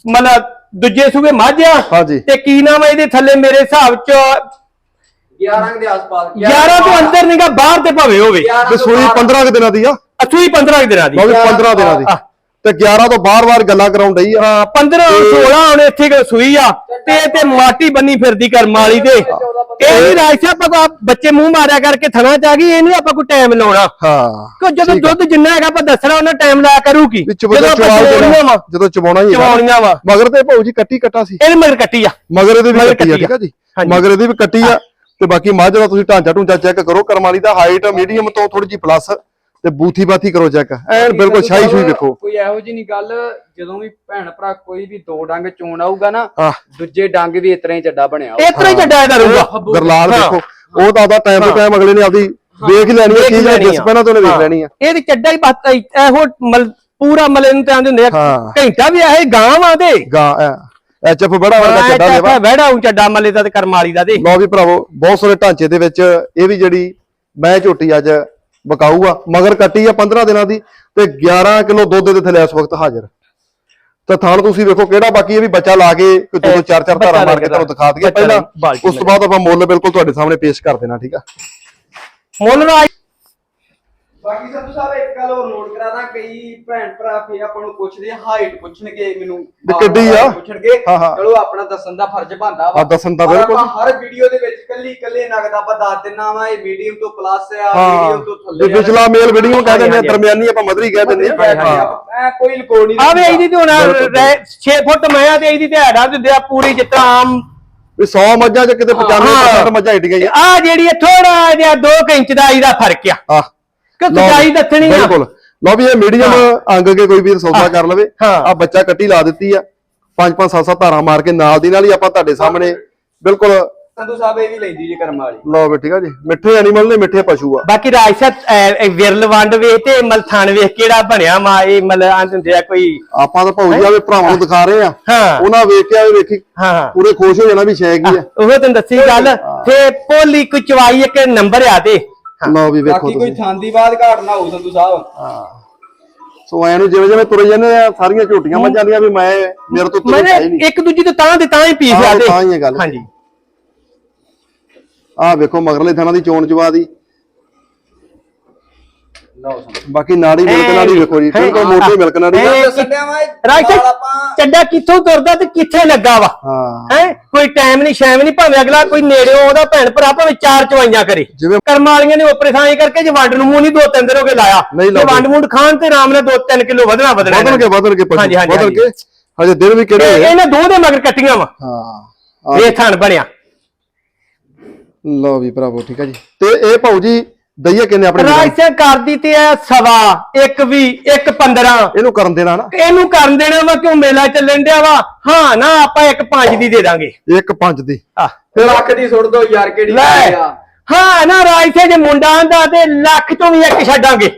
ਮਤਲਬ ਦੂਜੇ ਸੂਬੇ ਮਾਝਾ
ਹਾਂਜੀ।
ਤੇ ਕੀ ਨਾਮ ਆ ਇਹਦੇ ਥੱਲੇ ਮੇਰੇ ਹਿਸਾਬ ਚ?
11 ਦੇ ਆਸ-ਪਾਸ
11 ਤੋਂ ਅੰਦਰ ਨਹੀਂਗਾ ਬਾਹਰ ਤੇ ਭਾਵੇਂ ਹੋਵੇ।
11
ਤੇ ਸੂਈ 15 ਕੁ ਦਿਨਾਂ ਦੀ ਆ?
ਅਸੂਈ 15 ਦਿਨਾਂ ਦੀ।
ਲਓ ਵੀ 15 ਦਿਨਾਂ ਦੀ। ਤੇ 11 ਤੋਂ ਬਾਰ-ਬਾਰ ਗੱਲਾਂ ਕਰਾਉਣ ਡਈ ਆ।
ਹਾਂ 15 16 ਹੁਣ ਇੱਥੇ ਕਿ ਸੂਈ ਆ ਤੇ ਇਹ ਤੇ ਮਾਟੀ ਬੰਨੀ ਫਿਰਦੀ ਕਰਮ ਵਾਲੀ ਤੇ। ਇਹ ਵੀ ਰਾਜਸਾ ਆਪਾਂ ਕੋ ਬੱਚੇ ਮੂੰਹ ਮਾਰਿਆ ਕਰਕੇ ਥਣਾ ਚ ਆ ਗਈ ਇਹ ਨਹੀਂ ਆਪਾਂ ਕੋਈ ਟਾਈਮ ਲਾਉਣਾ।
ਹਾਂ
ਕਿ ਜਦੋਂ ਦੁੱਧ ਜਿੰਨਾ ਹੈਗਾ ਆਪਾਂ ਦੱਸਣਾ ਉਹਨਾਂ ਟਾਈਮ ਲਾਇਆ ਕਰੂਗੀ
ਜਦੋਂ
ਚਵਾਉਣੀਆਂ ਵਾ।
ਜਦੋਂ ਚਵਾਉਣਾ ਹੀ।
ਚਵਾਉਣੀਆਂ ਵਾ।
ਮਗਰ ਤੇ ਭਾਉ ਜੀ ਕੱਟੀ ਕੱਟਾ ਸੀ।
ਇਹਦੇ ਮਗਰ ਕੱਟੀ ਆ।
ਮਗਰ ਇਹਦੇ ਵੀ
ਮਗਰ
ਕੱਟੀ ਆ ਠੀਕ ਆ ਜੀ। ਮਗਰ ਇਹਦੀ ਵੀ ਕੱਟੀ ਆ। ਤੇ ਬਾਕੀ ਮੱਝ ਦਾ ਤੁਸੀਂ ਢਾਂਚਾ ਢੂੰਚਾ ਚੈੱਕ ਕਰੋ ਕਰਮਾਲੀ ਦਾ ਹਾਈਟ ਮੀਡੀਅਮ ਤੋਂ ਥੋੜੀ ਜੀ ਪਲੱਸ ਤੇ ਬੂਥੀ ਬਾਥੀ ਕਰੋ ਚੈੱਕ। ਐਨ ਬਿਲਕੁਲ ਸ਼ਾਹੀ ਸ਼ੂਈ ਦੇਖੋ।
ਕੋਈ ਇਹੋ ਜਿਹੀ ਨਹੀਂ ਗੱਲ ਜਦੋਂ ਵੀ ਭੈਣ ਭਰਾ ਕੋਈ ਵੀ ਦੋ ਡੰਗ ਚੋਣ ਆਊਗਾ ਨਾ ਦੂਜੇ ਡੰਗ ਵੀ ਇਤਨਾ ਹੀ ਚੱਡਾ ਬਣਿਆ ਹੋਊ।
ਇਸ ਤਰ੍ਹਾਂ ਹੀ ਚੱਡਾ ਇਹਦਾ ਰਹੂਗਾ।
ਗਰਲਾਲ। ਦੇਖੋ ਉਹ ਤਾਂ ਆਦਾ ਟਾਈਮ ਤੋਂ ਟਾਈਮ ਅਗਲੇ ਨੇ ਆਪਦੀ ਵੇਖ ਲੈਣੀ ਹੈ ਚੀਜ਼ ਪਹਿਲਾਂ ਤੋਂ ਉਹਨੇ ਵੇਖ। ਲੈਣੀ ਆ।
ਇਹ ਤੇ ਚੱਡਾ ਹੀ ਬਸ ਇਹੋ ਮਲ ਪੂਰਾ ਮਲੇ ਨੂੰ ਤੇ ਆਂਦੇ ਹੁੰਦੇ ਆ। ਘੰਟਾ ਵੀ ਇਹ ਗਾਂ ਵਾ ਦੇ
ਗਾਂ ਐਚਐਫ ਬੜਾ ਵਰਗਾ ਚੱਡਾ ਦੇਵਾ।
ਵੜਾ ਉਂ ਚੱਡਾ ਮਲੇ ਦਾ ਤੇ ਕਰਮ ਵਾਲੀ ਦਾ ਦੇ।
ਲਓ ਵੀ ਭਰਾਵੋ ਬਹੁਤ ਸੋਹਣੇ ਢਾਂਚੇ ਦੇ ਵਿੱਚ ਇਹ ਵੀ ਜਿਹੜੀ ਮੈਂ ਝੋਟੀ ਅੱਜ ਬਕਾਊ ਆ ਮਗਰ ਕੱਟੀ ਆ 15 ਦਿਨਾਂ ਦੀ ਤੇ 11 ਕਿਲੋ ਦੁੱਧ ਦੇ ਥੱਲੇ ਇਸ ਵਕਤ ਹਾਜ਼ਰ। ਤਾਂ ਥਾਣ ਤੁਸੀਂ ਵੇਖੋ ਕਿਹੜਾ ਬਾਕੀ ਇਹ ਵੀ ਬੱਚਾ ਲਾ ਕੇ ਕੋਈ ਦੋ ਦੋ ਚਾਰ ਚਾਰ ਧਾਰਾ ਮਾਰ ਕੇ। ਤੁਹਾਨੂੰ ਦਿਖਾ ਦਈਏ। ਪਹਿਲਾਂ ਉਸ ਤੋਂ ਬਾਅਦ ਆਪਾਂ ਮੁੱਲ ਬਿਲਕੁਲ ਤੁਹਾਡੇ ਸਾਹਮਣੇ ਪੇਸ਼ ਕਰ ਦੇਣਾ ਠੀਕ ਆ?
ਮੁੱਲ ਰਾਜ
ਬਾਕੀ ਸੰਧੂ ਸਾਹਿਬ ਇੱਕ ਗੱਲ ਹੋਰ ਨੋਟ ਕਰਾ ਦਾਂ ਕਈ ਭੈਣ ਭਰਾ ਫੇ ਆਪਾਂ ਨੂੰ ਪੁੱਛਦੇ ਹਾਈਟ ਪੁੱਛਣਗੇ ਮੈਨੂੰ
ਕਿੱਡੀ ਆ?
ਪੁੱਛਣਗੇ।
ਹਾਂ, ਹਾਂ।
ਚਲੋ ਆਪਣਾ ਦੱਸਣ ਦਾ ਫਰਜ਼ ਬਣਦਾ ਵਾ।
ਦੱਸਣ ਦਾ ਬਿਲਕੁਲ।
ਆਪਾਂ ਹਰ ਵੀਡੀਓ ਦੇ ਵਿੱਚ ਕੱਲੀ ਕੱਲੇ ਨਗਦ ਆਪਾਂ ਦੱਸ ਦਿੰਨਾ ਵਾ ਇਹ ਮੀਡੀਅਮ ਤੋਂ ਪਲੱਸ ਆ ਮੀਡੀਅਮ ਤੋਂ ਥੱਲੇ
ਤੇ ਪਿਛਲਾ ਮੇਲ ਵੀਡੀਓ ਕਹਿ ਦਿੰਦੇ ਆ ਦਰਮਿਆਨੀ ਆਪਾਂ ਮਧਰੀ ਕਹਿ ਦਿੰਦੇ ਆ।
ਕੋਈ ਲਕੋ ਨਹੀਂ
ਆ ਵੇ ਇਹਦੀ ਤੇ ਹੁਣ 6 ਫੁੱਟ ਮੈਂ ਆ ਤੇ ਇਹਦੀ ਤੇ ਹੈਡਾ ਦਿੰਦੇ ਆ ਪੂਰੀ ਜਿੱਦਾਂ ਆਮ।
ਵੀ 100 ਮੱਝਾਂ ਚ ਕਿਤੇ 95%
ਹਾਂ।
ਮੱਝਾਂ ਹਿੱਟ ਗਈਆਂ।
ਆ ਜਿਹੜੀ ਇਹ ਥੋੜਾ ਜਿਹਾ 2 ਇੰਚ ਦਾ ਇਹਦਾ ਫ਼ਰਕ ਆ।
ਆ
ਕਿ ਸਚਾਈ ਦੱਸਣੀ ਆ।
ਬਿਲਕੁਲ। ਲਓ ਵੀ ਇਹ ਮੀਡੀਅਮ ਅੰਗ ਕੇ ਕੋਈ ਵੀਰ ਸੌਦਾ ਕਰ ਲਵੇ। ਆ ਬੱਚਾ ਕੱਟੀ ਲਾ ਦਿੱਤੀ ਆ। ਪੰਜ ਪੰਜ ਸੱਤ ਸੱਤ ਧਾਰਾਂ ਮਾਰ ਕੇ ਨਾਲ ਦੀ ਨਾਲ ਹੀ ਆਪਾਂ ਤੁਹਾਡੇ ਸਾਹਮਣੇ ਬਿਲਕੁਲ
ਸੰਧੂ ਸਾਹਿਬ ਇਹ ਵੀ ਲੈਂਦੀ ਜੀ ਕਰਮ ਵਾਲੀ।
ਲਓ ਵੀ ਠੀਕ ਆ ਜੀ। ਮਿੱਠੇ ਐਨੀਮਲ ਨੇ ਮਿੱਠੇ ਪਸ਼ੂ ਆ।
ਬਾਕੀ ਰਾਜਸਾ ਵਿਰਲ ਵੰਡ ਵੇਖ ਤੇ ਮਲਥਾਨ ਵੇਖ ਕਿਹੜਾ ਬਣਿਆ ਮਾ ਇਹ ਮਲ ਆਂ ਹੁੰਦੇ ਆ ਕੋਈ
ਆਪਾਂ ਤਾਂ ਭਾਊ ਜੀ ਆਵੇ ਭਰਾਵਾਂ ਨੂੰ ਦਿਖਾ ਰਹੇ ਆ।
ਹਾਂ।
ਉਹਨਾਂ ਵੇਖ ਕੇ ਆਵੇ ਵੇਖੀ।
ਹਾਂ।
ਪੂਰੇ ਖੁਸ਼ ਹੋ ਜਾਣਾ ਵੀ ਸ਼ੈ ਕੀ ਆ।
ਉਹ ਤੈਨੂੰ ਦੱਸੀ ਗੱਲ ਤੇ ਪੋਲੀ ਕੋਈ ਚਵਾਈ ਇੱਕ ਨੰਬਰ ਆ ਤੇ
ਲਓ ਵੀ ਵੇਖੋ
ਬਾਕੀ ਕੋਈ
ਤੁਸੀਂ।
ਥਾਂਦੀ ਬਾਦ ਘਾਟ ਨਾ ਹੋਊ ਸੰਧੂ ਸਾਹਿਬ।
ਹਾਂ। ਸੋ ਐ ਨੂੰ ਜਿਵੇਂ ਜਿਵੇਂ ਤੁਰੇ ਜਾਂਦੇ ਆ ਸਾਰੀਆਂ ਝੋਟੀਆਂ ਮੱਝਾਂ ਦੀਆਂ ਵੀ ਮੈਂ ਮੇਰੇ ਤੋਂ ਤੁਰੇ ਹੈ ਨਹੀਂ।
ਇੱਕ ਦੂਜੀ ਤੋਂ ਤਾਂ ਦੇ ਤਾਂ ਹੀ ਪੀਸ
ਹਾਂ,
ਆ ਤੇ
ਤਾਂ ਹੀ ਇਹ ਗੱਲ।
ਹਾਂਜੀ।
ਆ ਵੇਖੋ ਮਗਰਲੇ ਥਾਣਾ ਦੀ ਚੋਣ ਚਵਾ ਦੀ।
ਲਓ
ਬਾਕੀ ਨਾੜੀ ਮਿਲਕ ਨਾੜੀ ਵੇਖੋ ਜੀ ਬਿਲਕੁਲ ਮੋਟੀ ਮਿਲਕ ਨਾੜੀ। ਆ।
ਇਹ-
ਦੱਸਣ ਡਿਆ ਵਾ ਨਾਲ ਆਪਾਂ
ਚੱਡਾ ਕਿੱਥੋਂ ਤੁਰਦਾ ਤੇ ਕਿੱਥੇ ਲੱਗਾ ਵਾ?
ਹਾਂ।
ਹੈ? ਕੋਈ ਟਾਈਮ ਨਹੀਂ ਸ਼ੈਮ ਨਹੀਂ ਭਾਵੇਂ ਅਗਲਾ ਕੋਈ ਨੇੜਿਓਂ ਉਹਦਾ ਭੈਣ ਭਰਾ ਭਾਵੇਂ ਚਾਰ ਚਵਾਈਆਂ ਕਰੇ।
ਜਿਵੇਂ
ਕਰਮ ਵਾਲੀਆਂ ਨੇ ਉਪਰੇ ਥਾਂ ਕਰਕੇ ਜੇ ਵੰਡ ਨੂੰ ਮੂੰਹ ਨਹੀਂ ਦੋ ਤਿੰਨ ਦਿਨ ਹੋ ਗਏ ਲਾਇਆ।
ਲਾਉਂਦੇ।
ਵੰਡ ਮੁੰਡ ਖਾਣ ਤੇ ਆਰਾਮ ਨਾਲ 2-3 ਕਿਲੋ ਵਧਣਾ ਵਧਣਾ
ਵਧਣ ਕੇ ਵਧਣ ਕੇ
ਹਾਂਜੀ, ਹਾਂਜੀ,
ਵਧਣ। ਕੇ ਹਜੇ ਦਿਨ ਵੀ ਕਿਹੜੇ
ਤੇ। ਇਹਨਾਂ ਦੋ ਦੇ ਮਗਰ ਕੱਟੀਆਂ ਵਾ।
ਹਾਂ।
ਇਹ ਥਣ ਬਣਿਆ।
ਲਓ ਵੀ ਭਰਾਵੋ ਠੀਕ ਆ ਜੀ। ਤੇ ਇਹ ਭਾਊ ਜੀ ਦਈਏ ਕਿੰਨੇ ਆਪਣੇ ਨੂੰ?
ਰਾਜਸਿਆ ਕਰਦੀ ਤੇ ਐ ਸਵਾ ਇੱਕ ਵੀ ਇੱਕ 15
ਇਹਨੂੰ ਕਰਨ ਦੇਣਾ ਨਾ।
ਇਹਨੂੰ ਕਰਨ ਦੇਣਾ ਵਾ ਕਿਉਂ ਮੇਲਾ ਚੱਲਣ ਡਿਆ ਵਾ? ਹਾਂ ਨਾ ਆਪਾਂ ਇੱਕ ਪੰਜ ਦੀ ਦੇ ਦਾਂਗੇ।
ਇੱਕ ਪੰਜ ਦੀ।
ਆ।
ਲੱਖ ਦੀ ਸੁੱਟ ਦੋ ਯਾਰ ਕਿਹੜੀ ਆ?
ਹਾਂ ਨਾ ਰਾਜਸਿਆ ਜੇ ਮੁੰਡਾ ਆਂਦਾ ਤੇ ਲੱਖ ਤੋਂ ਵੀ ਇੱਕ ਛੱਡਾਂਗੇ।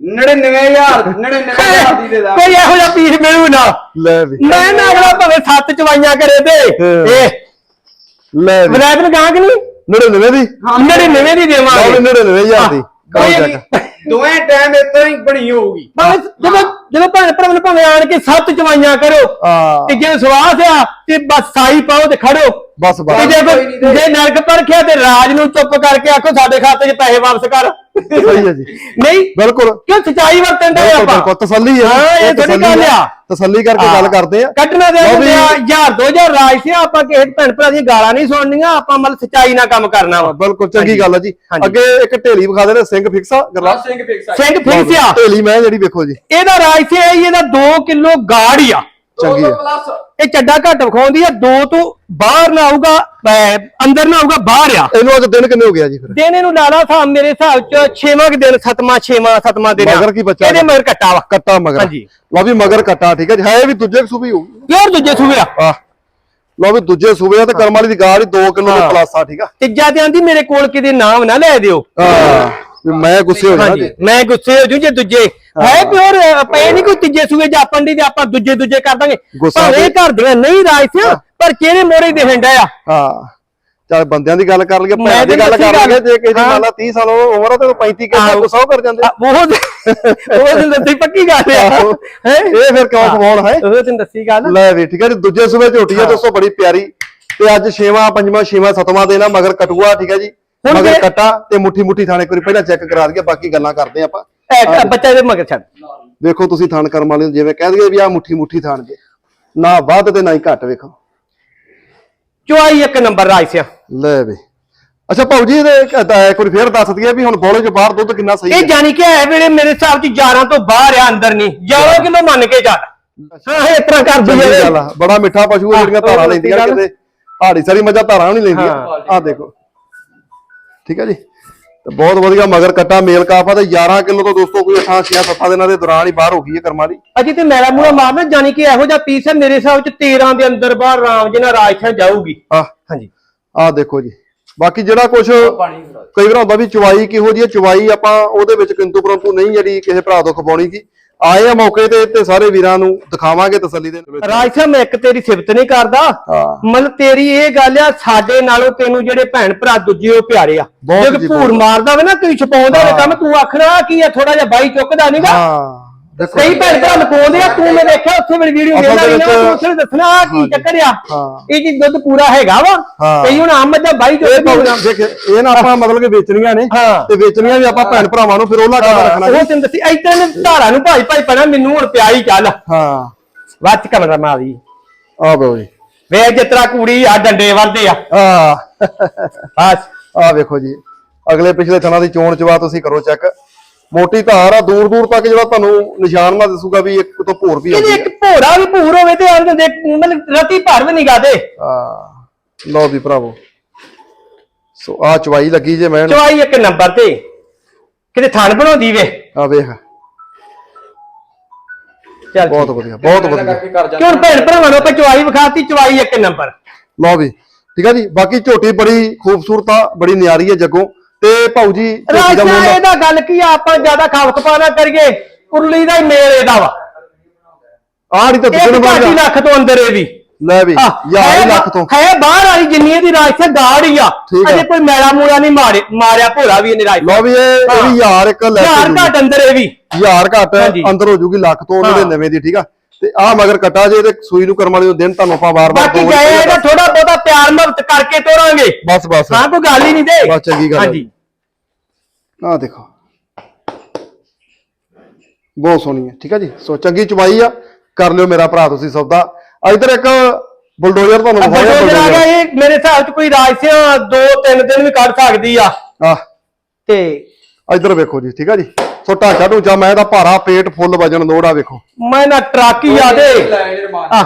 99000 99000 ਦੀ ਦੇ ਦਾਂ
ਕੋਈ ਇਹੋ ਜਿਹਾ ਪੀਸ ਮਿਲੂ ਨਾ।
ਲੈ ਵੀ।
ਮੈਂ ਨਾ ਅਗਲਾ ਭਾਵੇਂ ਸੱਤ ਚਵਾਈਆਂ ਕਰੇ ਤੇ। ਇਹ।
ਲੈ ਵੀ।
ਬਲੈਕ ਨੂੰ ਗਾਂ ਕਿ ਨਹੀਂ?
99 ਦੀ।
ਨੜੇ ਨਵੇਂ ਦੀ
ਲਓ
ਦੇਵਾਂਗੇ
ਵੀ 99000 ਦੀ। ਕਰੋ ਚੈੱਕ
ਦੋਵੇਂ ਟਾਈਮ ਇਤੋਂ ਹੀ ਬਣੀ ਹੋਊਗੀ।
ਭਾਵੇਂ ਜਦੋਂ ਜਦੋਂ ਭੈਣ ਭਰਾ ਨੂੰ ਭਾਵੇਂ ਆਣ ਕੇ ਸੱਤ ਚਵਾਈਆਂ ਕਰੋ
ਆ
ਤੇ ਜੇ ਸਵਾਸ ਆ ਤੇ ਬਸ ਸਾਈ ਪਾਓ ਤੇ ਖੜੋ।
ਬਸ
ਤੇ
ਬਸ
ਜੇ
ਕੋਈ
ਜੇ ਨਰਕ ਪਰਖਿਆ ਤੇ ਰਾਜ ਨੂੰ ਚੁੱਪ ਕਰਕੇ ਆਖੋ ਸਾਡੇ ਖਾਤੇ 'ਚ ਪੈਸੇ ਵਾਪਸ ਕਰ।
ਸਹੀ ਹੈ ਜੀ।
ਨਹੀਂ?
ਬਿਲਕੁਲ।
ਕਿਉਂ ਸਚਾਈ ਵਰਤਣ ਦੇ
ਬਿਲਕੁਲ
ਆਪਾਂ?
ਬਿਲਕੁਲ। ਤਸੱਲੀ ਹੈ।
ਹਾਂ, ਇਹ ਥੋੜ੍ਹੀ ਗੱਲ ਆ।
ਤਸੱਲੀ ਕਰਕੇ ਗੱਲ ਕਰਦੇ ਆ।
ਕੱਢਣਾ ਦੇ
ਲਓ ਵੀ-
ਹਜ਼ਾਰ ਦੋ ਹਜ਼ਾਰ ਰਾਜ ਸੀ ਆਪਾਂ ਕਿਸੇ ਭੈਣ ਭਰਾ ਦੀਆਂ ਗਾਲਾਂ ਨਹੀਂ ਸੁਣਨੀਆਂ ਆਪਾਂ ਮਤਲਬ ਸਚਾਈ ਨਾਲ ਕੰਮ ਕਰਨਾ ਵਾ।
ਬਿਲਕੁਲ ਚੰਗੀ ਗੱਲ ਹੈ ਜੀ।
ਹਾਂਜੀ।
ਅੱਗੇ ਇੱਕ ਢੇਲੀ ਵਿਖਾ ਦੇਣਾ ਸਿੰਘ ਫਿਕਸ ਆ ਗਰਲਾ
ਸਿੰਘ ਫਿਕਸ। ਆ
ਸਿੰਘ ਫਿਕਸ ਆ
ਢੇਲੀ ਮੈਂ ਜਿਹੜੀ ਵੇਖੋ ਜੀ।
ਇਹਦਾ ਰਾਜ ਸੀ ਇਹਦਾ 2 ਕਿਲੋ ਗਾੜ ਹੀ ਆ।
ਚੰਗੀ ਆ।
ਪਲੱਸ
ਇਹ ਚੱਡਾ ਘੱਟ ਵਿਖਾਉਂਦੀ ਆ ਦੋ ਤੋਂ ਬਾਹਰ ਨਾ ਆਊਗਾ ਅੰਦਰ ਨਾ ਆਊਗਾ ਬਾਹਰ ਆ।
ਇਹਨੂੰ ਅੱਜ ਦਿਨ ਕਿੰਨੇ ਹੋ ਗਿਆ ਜੀ ਫਿਰ?
ਦਿਨ ਇਹਨੂੰ ਲਾਲਾ ਸਾਹਿਬ ਮੇਰੇ ਹਿਸਾਬ ਚ 6ਵਾਂ ਕਿ ਦਿਨ 7ਵਾਂ 6ਵਾਂ 7ਵਾਂ ਦਿਨ ਆ।
ਮਗਰ ਕੀ ਬੱਚਾ
ਇਹਦੇ ਮਗਰ ਕੱਟਾ ਵਾ।
ਕੱਟਾ ਮਗਰ।
ਹਾਂਜੀ।
ਲਓ ਵੀ ਮਗਰ ਕੱਟਾ ਠੀਕ ਹੈ ਜੀ। ਹੈ ਵੀ ਦੂਜੇ ਸੂਬੀ ਹੋਊ
ਪਿਓਰ ਦੂਜੇ ਸੂਬੇ ਆ।
ਆ ਲਓ ਵੀ ਦੂਜੇ ਸੂਬੇ ਆ ਤੇ ਕਰਮ ਵਾਲੀ ਦੀ ਗਾੜ ਹੀ 2 ਕਿਲੋ ਦੇ
ਹਾਂ।
ਪਲੱਸ ਆ ਠੀਕ ਆ।
ਤੀਜਾ ਤੇ ਆਂਦੀ ਮੇਰੇ ਕੋਲ ਕਿਤੇ ਨਾਮ ਨਾ ਲੈ ਦਿਓ।
ਹਾਂ। ਵੀ ਮੈਂ ਗੁੱਸੇ ਹੋ ਜਾਣਾ
ਹਾਂਜੀ।
ਜੀ।
ਮੈਂ ਗੁੱਸੇ ਹੋ ਜੂ ਜੇ ਦੂਜੇ। ਹੈ ਪਿਓਰ ਪਏ ਨਹੀਂ ਕੋਈ ਤੀਜੇ ਸੂਬੇ ਜਾਪਣ ਦੀ ਤੇ ਆਪਾਂ ਦੂਜੇ ਦੂਜੇ ਕਰ ਦਾਂਗੇ।
ਗੁੱਸਾ
ਪਰ ਇਹ ਘਰ ਦੀਆਂ ਨਹੀਂ ਰਾਜਸਿਆ ਪਰ ਕਿਹੜੇ ਮੋਰੇ ਦੇ ਹੰਡਾ ਆ?
ਹਾਂ। ਚੱਲ ਬੰਦਿਆਂ ਦੀ ਗੱਲ ਕਰ ਲਈਏ
ਮੈਂ
ਭੈਣ ਦੀ ਗੱਲ ਕਰ ਲਈਏ। ਜੇ ਕਿਸੇ ਦੀ
ਹਾਂ।
ਮੰਨ ਲਾ 30 ਸਾਲ ਉਮਰ ਆ ਤੇ 35 ਕਿਲੋ
ਆਹੋ।
ਗੁੱਸਾ ਉਹ ਕਰ ਜਾਂਦੇ
ਉਹ ਉਹ ਦਿਨ ਦੱਸੀ ਪੱਕੀ ਗੱਲ ਆ। ਹੈ?
ਇਹ ਫਿਰ ਕਿਉਂ ਖਵਾਉਣ ਹੈ?
ਉਹ ਦਿਨ ਦੱਸੀ ਗੱਲ।
ਲੈ ਵੀ ਠੀਕ ਹੈ ਜੀ ਦੂਜੇ ਸੂਬੇ ਝੋਟੀ ਆ ਦੋਸਤੋ ਬੜੀ ਪਿਆਰੀ। ਤੇ ਅੱਜ ਛੇਵਾਂ ਪੰਜਵਾਂ ਛੇਵਾਂ ਸੱਤਵਾਂ ਦੇਣਾ ਮਗਰ ਕਟੂਆ ਠੀਕ ਹੈ ਜੀ।
ਹੁਣ
ਮਗਰ
ਜੇ-
ਕੱਟਾ ਤੇ ਮੁੱਠੀ ਮੁੱਠੀ ਥਾਣੇ ਕੋਈ ਪਹਿਲਾਂ ਚੈੱਕ ਕਰਾ ਦਈਏ ਬਾਕੀ ਗੱਲਾਂ ਕਰਦੇ ਆਪਾਂ।
ਇਹ ਬੱਚਾ ਦੇ ਮਗਰ ਛੱਡ।
ਵੇਖੋ ਤੁਸੀਂ ਥਾਣ ਕਰਮ ਵਾਲੇ ਨੂੰ ਜਿਵੇਂ ਕਹਿ ਦਈਏ ਵੀ ਆ ਮੁੱਠੀ ਮੁੱਠੀ ਥਾਣ ਜੇ। ਨਾ ਵੱਧ ਤੇ ਨਾ ਹੀ ਘੱਟ ਵੇਖੋ।
ਚੁਆਈ ਇੱਕ ਨੰਬਰ ਰਾਜਸਿਆ
ਲੈ ਵੀ। ਅੱਛਾ ਭਾਊ ਜੀ ਇਹਦੇ ਇੱਕ ਅਦਾ- ਇੱਕ ਵਾਰੀ ਫੇਰ ਦੱਸ ਦਈਏ ਵੀ ਹੁਣ ਬੋਲੇ ਚ ਬਾਹਰ ਦੁੱਧ ਕਿੰਨਾ ਸਹੀ
ਇਹ
ਹੈ।
ਜਾਨੀ ਕਿ ਹੈ ਵੇਲੇ ਮੇਰੇ ਹਿਸਾਬ ਚ 11 ਤੋਂ ਬਾਹਰ ਆ ਅੰਦਰ ਨਹੀਂ। 11 ਕਿਲੋ ਮੰਨ ਕੇ ਚੱਲ। ਹਾਂ ਇਸ ਤਰ੍ਹਾਂ ਕਰ
ਚੰਗੀ
ਦਈਏ
ਗੱਲ ਆ। ਬੜਾ ਮਿੱਠਾ ਪਸ਼ੂ ਆ ਜਿਹੜੀਆਂ ਧਾਰਾਂ ਲੈਂਦੀਆਂ। ਕਿਤੇ। ਹਾੜੀ ਸਾਰੀ ਮੱਝਾਂ ਧਾਰਾਂ ਨਹੀਂ ਲੈਂਦੀਆਂ।
ਹਾਂ।
ਆਹ ਦੇਖੋ। ਠੀਕ ਹੈ ਜੀ? ਤੇ ਬਹੁਤ ਵਧੀਆ ਮਗਰ ਕੱਟਾ ਮੇਲ ਕਾਫਾ ਤੇ 11 ਕਿਲੋ ਤੋਂ ਦੋਸਤੋ ਕੋਈ 8 6 7 ਦਿਨਾਂ ਦੇ ਦੌਰਾਨ ਹੀ ਬਾਹਰ ਹੋ ਗਈ ਹੈ ਕਰਮਾਂ ਦੀ।
ਅਜੇ ਤੇ ਮੇਰਾ ਮੂੰਹ ਮਾਰਨਾ ਜਾਨੀ ਕਿ ਇਹੋ ਜਿਹਾ ਪੀਸ ਹੈ ਮੇਰੇ ਹਿਸਾਬ ਚ 13 ਦੇ ਅੰਦਰ ਬਾਹਰ ਰਾਮ ਜੀ ਨਾਲ ਰਾਜਸਥਾਨ ਜਾਊਗੀ।
ਆਹ
ਹਾਂਜੀ।
ਆਹ ਦੇਖੋ ਜੀ। ਬਾਕੀ ਜਿਹੜਾ ਕੁਝ। ਕਈ ਵਾਰ ਹੁੰਦਾ ਵੀ ਚਵਾਈ ਕਿਹੋ ਜੀ ਹੈ ਚਵਾਈ ਆਪਾਂ ਉਹਦੇ ਵਿੱਚ ਕਿੰਤੂ ਪਰੰਤੂ ਨਹੀਂ ਜਿਹੜੀ ਕਿਸੇ ਭਰਾ ਤੋਂ ਖਵਾਉਣੀ ਕੀ ਆਏ ਆ ਮੌਕੇ ਤੇ ਤੇ ਸਾਰੇ ਵੀਰਾਂ ਨੂੰ ਦਿਖਾਵਾਂਗੇ ਤਸੱਲੀ ਦੇ ਵਿੱਚ
ਰਾਜਸਥਾਨ ਮੈਂ ਇੱਕ ਤੇਰੀ ਸਿਫਤ ਨਹੀਂ ਕਰਦਾ
ਹਾਂ।
ਮਤਲਬ ਤੇਰੀ ਇਹ ਗੱਲ ਆ ਸਾਡੇ ਨਾਲੋਂ ਤੈਨੂੰ ਜਿਹੜੇ ਭੈਣ ਭਰਾ ਦੂਜੇ ਉਹ ਪਿਆਰੇ ਆ
ਬਹੁਤ
ਜੇ
ਜੀ,
ਭੂਰ
ਬਹੁਤ।
ਮਾਰਦਾ ਵੇ ਨਾ ਕੋਈ ਛਪਾਉਂਦਾ ਵੇ
ਹਾਂ।
ਕੰਮ ਤੂੰ ਆਖਣਾ ਕੀ ਆ ਥੋੜਾ ਜਿਹਾ ਬਾਈ ਚੁੱਕਦਾ ਨਹੀਂਗਾ
ਹਾਂ ਦੇਖੋ
ਕਈ ਭੈਣ ਭਰਾ ਲਪਾਉਂਦੇ ਆ ਤੂੰ ਮੈਂ ਦੇਖਿਆ ਉੱਥੇ ਮੇਰੀ ਵੀਡੀਓ
ਅਸਲ
ਦੇਖਦਾ
ਦੇ
ਨਹੀਂ ਨਾ
ਵਿੱਚ-
ਤੂੰ ਉੱਥੇ ਦੱਸਣਾ ਆਹ ਕੀ ਚੱਕਰ ਆ
ਹਾਂ।
ਇਹ ਜੀ ਦੁੱਧ ਪੂਰਾ ਹੈਗਾ ਵਾ?
ਹਾਂ।
ਕਈ ਹੁਣ ਆਮ ਮੱਝਾਂ ਬਾਈ
ਭਾਊ ਦੇਖ ਇਹ ਨਾ ਆਪਾਂ ਮਤਲਬ ਕਿ ਵੇਚਣੀਆਂ ਨੇ
ਹਾਂ।
ਤੇ ਵੇਚਣੀਆਂ ਵੀ ਆਪਾਂ ਭੈਣ ਭਰਾਵਾਂ ਨੂੰ ਫਿਰ ਉਹਲਾ ਕੰਮ ਰੱਖਣਾ
ਉਹ
ਜੀ
ਤੈਨੂੰ ਦੱਸੀ ਇਦਾਂ ਨੇ ਧਾਰਾਂ ਨੂੰ ਭਾਈ ਭਾਈ ਪਣਾ ਮੈਨੂੰ ਹੁਣ ਪਿਆ ਹੀ ਚੱਲ।
ਹਾਂ।
ਵੱਧ ਕਮਰਾ ਮਾਰੀ
ਆ ਬੋ ਜੀ।
ਵੇ ਜਿਤਰਾ ਕੁੜੀ ਆ ਡੰਡੇ ਵਰਦੇ ਆ।
ਆ
ਬਸ।
ਆ ਵੇਖੋ ਜੀ ਅਗਲੇ ਪਿਛਲੇ ਥਣਾ ਦੀ ਚੋਣ ਚਵਾ ਤੁਸੀਂ ਕਰੋ ਚੈੱਕ। ਮੋਟੀ ਧਾਰ ਆ ਦੂਰ ਦੂਰ ਤੱਕ ਜਿਹੜਾ ਤੁਹਾਨੂੰ ਨਿਸ਼ਾਨ ਨਾ ਦਿਸੂਗਾ ਵੀ ਇੱਕ ਤੋਂ ਭੋਰ ਵੀ
ਇਹਦੇ
ਆਉਂਦੀ
ਇੱਕ ਭੋਰਾ ਵੀ ਭੂਰ ਹੋਵੇ ਤੇ ਆਂ ਦੇਖ ਮਤਲਬ ਰਤੀ ਭਰ ਵੀ ਨਹੀਂ ਗਾਦੇ
ਆ ਲਓ ਵੀ ਭਰਾਵੋ। ਸੋ ਆ ਚਵਾਈ ਲੱਗੀ ਜੇ ਮੈਂ
ਚਵਾਈ ਇੱਕ ਨੰਬਰ ਤੇ। ਕਿਤੇ ਥਣ ਬਣਾਉਂਦੀ ਵੇ।
ਆ ਵੇਖ।
ਚੱਲ
ਬਹੁਤ ਵਧੀਆ ਬਹੁਤ ਵਧੀਆ।
ਕਰ
ਕਿਉਂ ਭੈਣ ਭਰਾਵਾਂ ਨੂੰ ਆਪਾਂ ਚਵਾਈ ਵਿਖਾਤੀ ਚਵਾਈ ਇੱਕ ਨੰਬਰ।
ਲਓ ਵੀ ਠੀਕ ਆ ਜੀ? ਬਾਕੀ ਝੋਟੀ ਬੜੀ ਖੂਬਸੂਰਤ ਆ ਬੜੀ ਨਿਆਰੀ ਹੈ ਜੱਗੋਂ। ਤੇ ਭਾਊ ਜੀ
ਰਾਜਾ ਇਹਦਾ ਗੱਲ ਕੀ ਆ? ਆਪਾਂ ਜ਼ਿਆਦਾ ਖਾਵ ਖਪਾ ਨਾ ਕਰੀਏ। ਕੁਰਲੀ ਦਾ ਹੀ ਮੇਲ ਇਹਦਾ ਵਾ।
ਆੜੀ ਤਾਂ
ਇੱਕ
ਨੰਬਰ ਦਾ
ਲੱਖ ਤੋਂ ਅੰਦਰ ਇਹ ਵੀ।
ਲੈ ਵੀ ਯਾਰ ਲੱਖ ਤੋਂ।
ਹੈ ਬਾਹਰ ਵਾਲੀ ਜਿੰਨੀ ਇਹਦੀ ਰਾਜਸਥਾਨ ਗਾੜ ਹੀ ਆ। ਅਜੇ ਕੋਈ ਮੈਲਾ ਮੂਲਾ ਨਹੀਂ ਮਾਰੇ ਮਾਰਿਆ ਭੋਰਾ ਵੀ ਇਹਨੇ ਰਾਜਸਥਾਨ
ਲਓ ਵੀ ਇਹ ਵੀ ਯਾਰ ਇੱਕ ਲੈ
ਯਾਰ ਘਾਟ ਅੰਦਰ ਇਹ ਵੀ।
ਯਾਰ ਘੱਟ। ਅੰਦਰ ਹੋ ਜੂਗੀ ਲੱਖ ਤੋਂ
ਹਾਂ।
99 ਦੀ ਠੀਕ ਆ। ਤੇ ਆ ਮਗਰ ਕਟਾ ਜੇ ਤੇ ਸੂਈ ਨੂੰ ਕਰਮ ਵਾਲੇ ਨੂੰ ਦਿਨ ਤੁਹਾਨੂੰ ਆਪਾਂ ਵਾਰ-ਵਾਰ
ਬਾਕੀ ਗਏ ਇਹਦਾ ਥੋੜਾ ਬਹੁਤਾ ਪਿਆਰ ਮੁਹੱਬਤ ਕਰਕੇ ਤੋਰਾਂਗੇ।
ਬਸ ਬਸ।
ਹਾਂ ਕੋਈ ਗੱਲ ਹੀ ਨਹੀਂ ਦੇ
ਬਸ ਚੰਗੀ ਗੱਲ।
ਹਾਂਜੀ।
ਆ ਦੇਖੋ। ਬਹੁਤ ਸੋਹਣੀ ਹੈ ਠੀਕ ਆ ਜੀ? ਸੋ ਚੰਗੀ ਚਵਾਈ ਆ। ਕਰ ਲਿਓ ਮੇਰਾ ਭਰਾ ਤੁਸੀਂ ਸੌਦਾ। ਇਧਰ ਇੱਕ ਬੁਲਡੋਜ਼ਰ ਤੁਹਾਨੂੰ ਵਿਖਾਇਆ
ਬਲਡੋਜ਼ਰ ਆ ਗਿਆ
ਬੁਲਡੋਜ਼ਰ
ਇਹ ਮੇਰੇ ਹਿਸਾਬ ਚ ਕੋਈ ਰਾਜਸਿਆਂ ਦੋ ਤਿੰਨ ਦਿਨ ਵੀ ਕੱਢ ਸਕਦੀ ਆ।
ਆ
ਤੇ
ਇਧਰ ਵੇਖੋ ਜੀ ਠੀਕ ਆ ਜੀ? ਸੋ ਢਾਂਚਾ ਢੂਚਾ ਮੈਂ ਇਹਦਾ ਭਾਰਾ ਪੇਟ ਫੁੱਲ ਵਜਨ ਲੋੜ ਆ ਵੇਖੋ।
ਮੈਂ ਨਾ ਟਰਾਕੀ ਆ ਦੇ।
ਹਾਂ।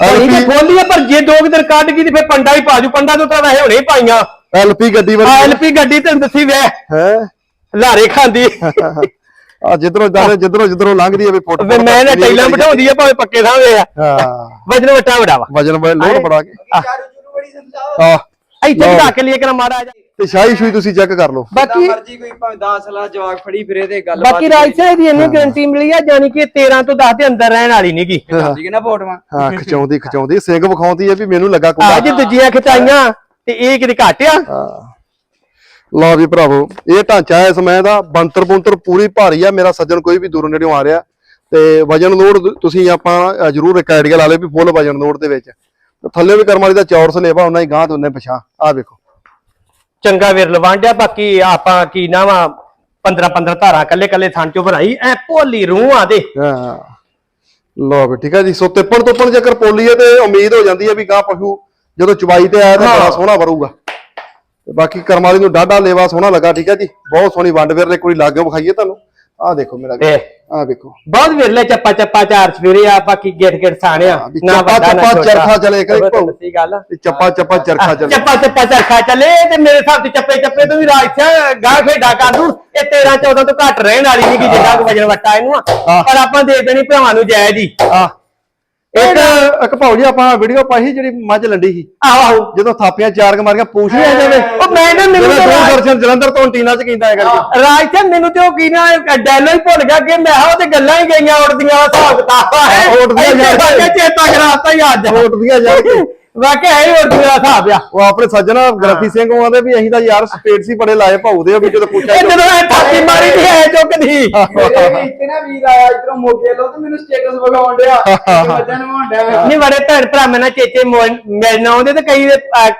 ਤੇ ਖੋਲੀ ਪਰ ਜੇ ਦੋ ਕੁ ਦਿਨ ਕੱਢ ਗਈ ਤੇ ਫਿਰ ਪੰਡਾ ਹੀ ਪਾਜੂ ਪੰਡਾ ਤੋਂ ਤਾਂ ਵੈਸੇ ਹੁਣੇ ਹੀ ਪਾਈਆਂ।
ਐਲਪੀ ਗੱਡੀ
ਆ
ਵਾਲੀ
ਐਲਪੀ ਗੱਡੀ ਤੈਨੂੰ ਦੱਸੀ ਵੇ।
ਹੈ?
ਲਾਰੇ ਖਾਂਦੀ।
ਆ ਜਿੱਧਰੋਂ ਜਾਂਦੇ ਜਿੱਧਰੋਂ ਜਿੱਧਰੋਂ ਲੰਘਦੀ ਆ ਵੀ ਫੁੱਟ
ਮੈਂ ਨਾ ਟੈਲਾਂ ਬਿਠਾਉਂਦੀ ਆ ਭਾਵੇਂ ਪੱਕੇ ਥਾਵੇਂ ਆ।
ਹਾਂ।
ਵਜਨ ਵਟਾ ਵੜਾ ਵਾ
ਵਜਨ ਬੜਾ ਲੋਡ ਬੜਾ ਕੇ। ਆ
ਇੱਥੇ ਬਿਠਾ ਕੇ ਲਈ ਕਰ ਮਾਰਾ ਜਾ
ਤੇ ਸ਼ਾਹੀ ਸ਼ੂਈ ਤੁਸੀਂ ਚੈੱਕ ਕਰ ਲਓ।
ਬਾਕੀ
ਮਰਜ਼ੀ ਕੋਈ ਭਾਵੇਂ 10 ਸਾਲਾਂ ਜਵਾਕ ਫੜੀ ਫਿਰੇ ਤੇ ਗੱਲ
ਬਾਕੀ ਰਾਜ ਸਾਹਿਬ ਦੀ ਇੰਨੀ ਗਾਰੰਟੀ ਮਿਲੀ ਆ ਜਾਨੀ ਕਿ 13 ਤੋਂ 10 ਦੇ ਅੰਦਰ ਰਹਿਣ ਵਾਲੀ ਨਹੀਂਗੀ
ਠੀਕ ਨਾ ਫੋਟੋਆਂ
ਹਾਂ ਖਿਚਾਉਂਦੀ ਖਿਚਾਉਂਦੀ। ਸਿੰਘ ਵਿਖਾਉਂਦੀ ਆ ਵੀ ਮੈਨੂੰ ਲੱਗਾ
ਆ
ਕੁੰਡਾ
ਜੇ ਦੂਜੀਆਂ ਖਿਚਾਈਆਂ। ਤੇ ਇਹ ਕਿਤੇ ਘੱਟ ਆ?
ਹਾਂ। ਲਓ ਵੀ ਭਰਾਵੋ ਇਹ ਢਾਂਚਾ ਹੈ ਸਮੇਂ ਦਾ ਬੰਤਰ ਬੁੰਤਰ ਪੂਰੀ ਭਾਰੀ ਆ ਮੇਰਾ ਸੱਜਣ ਕੋਈ ਵੀ ਦੂਰੋਂ ਨੇੜਿਓਂ ਆ ਰਿਹਾ। ਤੇ ਵਜਨ ਲੋਡ ਤੁਸੀਂ ਆਪਾਂ ਜ਼ਰੂਰ ਇੱਕ ਆਈਡੀਆ ਲਾ ਲਿਓ ਵੀ ਫੁੱਲ ਵਜਨ ਲੋਡ ਦੇ ਵਿੱਚ। ਥੱਲੇ ਵੀ ਕਰਮ ਵਾਲੀ ਦਾ ਚੌਰ ਸਲੇਵਾ ਉਹਨਾਂ ਹੀ ਗਾਂ ਤੋਂ ਉਹਨੇ ਪਛਾਂ ਆ ਵੇਖੋ।
ਚੰਗਾ ਵੀਰ ਲਵਾਂਡਿਆ ਬਾਕੀ ਆਪਾਂ ਕੀ ਨਾ ਵਾ 15 15 ਧਾਰਾਂ ਕੱਲੇ ਕੱਲੇ ਥਾਂ ਚੋਂ ਬਣਾਈ ਐ ਭੋਲੀ ਰੂਹ ਆ ਦੇ।
ਹਾਂ। ਲਓ ਵੀ ਠੀਕ ਹੈ ਜੀ ਸੋ ਤਿੱਪਣ ਤੋਪਣ ਜੇਕਰ ਪੋਲੀਏ ਤੇ ਉਮੀਦ ਹੋ ਜਾਂਦੀ ਹੈ ਵੀ ਗਾਂ ਪਸ਼ੂ ਜਦੋਂ ਚਵਾਈ ਤੇ ਆਇਆ ਤਾਂ। ਬੜਾ ਸੋਹਣਾ ਵਰੂਗਾ। ਤੇ ਬਾਕੀ ਕਰਮ ਵਾਲੀ ਨੂੰ ਡਾਢਾ ਲੇਵਾ ਸੋਹਣਾ ਲੱਗਾ ਠੀਕ ਹੈ ਜੀ? ਬਹੁਤ ਸੋਹਣੀ ਵੰਡ ਵੀਰ ਨੇ ਕੋਈ ਲਾਗਿਓ ਵਿਖਾਈਏ ਤੁਹਾਨੂੰ। ਆਹ ਦੇਖੋ ਮੇਰਾ
ਇਹ
ਆਹ ਵੇਖੋ
ਬਹੁਤ ਵਿਰਲੇ ਚੱਪਾ ਚੱਪਾ ਚਾਰ ਸਵੇਰੇ ਆ ਬਾਕੀ ਗਿੱਟ ਗਿੱਟ ਸਾਣਿਆ
ਵੀ ਚੱਪਾ ਚੱਪਾ ਚਰਖਾ ਚਲੇ ਕਰੇ।
ਸਹੀ ਗੱਲ
ਤੇ ਚੱਪਾ ਚੱਪਾ ਚਰਖਾ ਚੱਲ।
ਚੱਪਾ ਚੱਪਾ ਚਰਖਾ ਚੱਲੇ ਤੇ ਮੇਰੇ ਹਿਸਾਬ ਤੇ ਚੱਪੇ ਚੱਪੇ ਤੋਂ ਵੀ ਰਾਜ ਸਿਆ ਗਾਂ ਖੇਡਾ ਕਰ ਦੂੰ ਇਹ 13 14 ਤੋਂ ਘੱਟ ਰਹਿਣ ਵਾਲੀ ਨਹੀਂ ਕਿ ਜਿੰਨਾ ਕੁ ਵਜਨ ਵਟਾ ਇਹਨੂੰ ਆ। ਪਰ ਆਪਾਂ ਦੇ ਦੇਣੀ ਭਰਾਵਾਂ ਨੂੰ ਜਾਇਜ਼ ਹੀ।
ਆ ਇੱਕ ਇੱਕ ਭਾਉ ਜੀ ਆਪਾਂ ਵੀਡੀਓ ਪਾਈ ਸੀ ਜਿਹੜੀ ਮੱਝ ਲੰਡੀ ਸੀ।
ਆਹੋ। ਆਹੋ
ਜਦੋਂ ਥਾਪੀਆਂ ਚਾਰ ਕ ਮਾਰੀਆਂ ਪੂਛ ਨਹੀਂ ਆ ਜਾਵੇ।
ਉਹ ਮੈਂ ਨਾ ਮੈਨੂੰ
ਜਿਹੜਾ ਦੋ ਦਰਸ਼ਨ ਜਲੰਧਰ ਤੋਂ ਟੀਨਾ ਚ ਕੀਤਾ ਹੈ ਕਰਕੇ
ਰਾਜ ਤੇ ਮੈਨੂੰ ਤੇ ਉਹ ਕੀ ਨਾ ਡੈਲੋ ਹੀ ਭੁੱਲ ਗਿਆ ਕਿ ਮੈਂ ਕਿਹਾ ਉਹ ਤੇ ਗੱਲਾਂ ਹੀ ਗਈਆਂ ਉੜਦੀਆਂ ਹਿਸਾਬ ਕਿਤਾਬ ਹੈ।
ਹਾਂ, ਜਾਂਦੀਆਂ।
ਵਾਕਿਆ ਚੇਤਾ ਕਰਾਤਾ ਹੀ ਅੱਜ।
ਉੱਡਦੀਆਂ ਜਾ ਕੇ।
ਵਾਕਿਆ ਹੈ ਉੜਦੀਆਂ ਦਾ ਹਿਸਾਬ ਆ।
ਉਹ ਆਪਣੇ ਸੱਜਣਾ ਗ੍ਰਾਫੀ ਸਿੰਘ ਆਉਂਦੇ ਵੀ ਅਸੀਂ ਤਾਂ ਯਾਰ ਸਪੇਡ ਸੀ ਬੜੇ ਲਾਏ ਭਾਉ ਦੇ ਵੀ ਜਦੋਂ ਪੁੱਛਿਆ
ਇਹ ਜਦੋਂ ਇਹ ਥਾਪੀ ਮਾਰੀ ਨਹੀਂ ਹੈ ਚੁੱਕਦੀ
ਇੱਥੇ ਨਾ ਵੀਰ ਆਇਆ ਇਧਰੋਂ ਮੋਗੇ ਲੋ ਤੇ ਮੈਨੂੰ ਸਟੇਟਸ ਵਿਖਾਉਣ ਡਿਆ। ਨਵਾਉਣ ਡਿਆ
ਨਹੀਂ ਬੜੇ ਭੈਣ ਭਰਾ ਮੈਨਾਂ ਚੇਚੇ ਮੋਲ- ਮਿਲਣ ਆਉਂਦੇ ਤੇ ਕਈ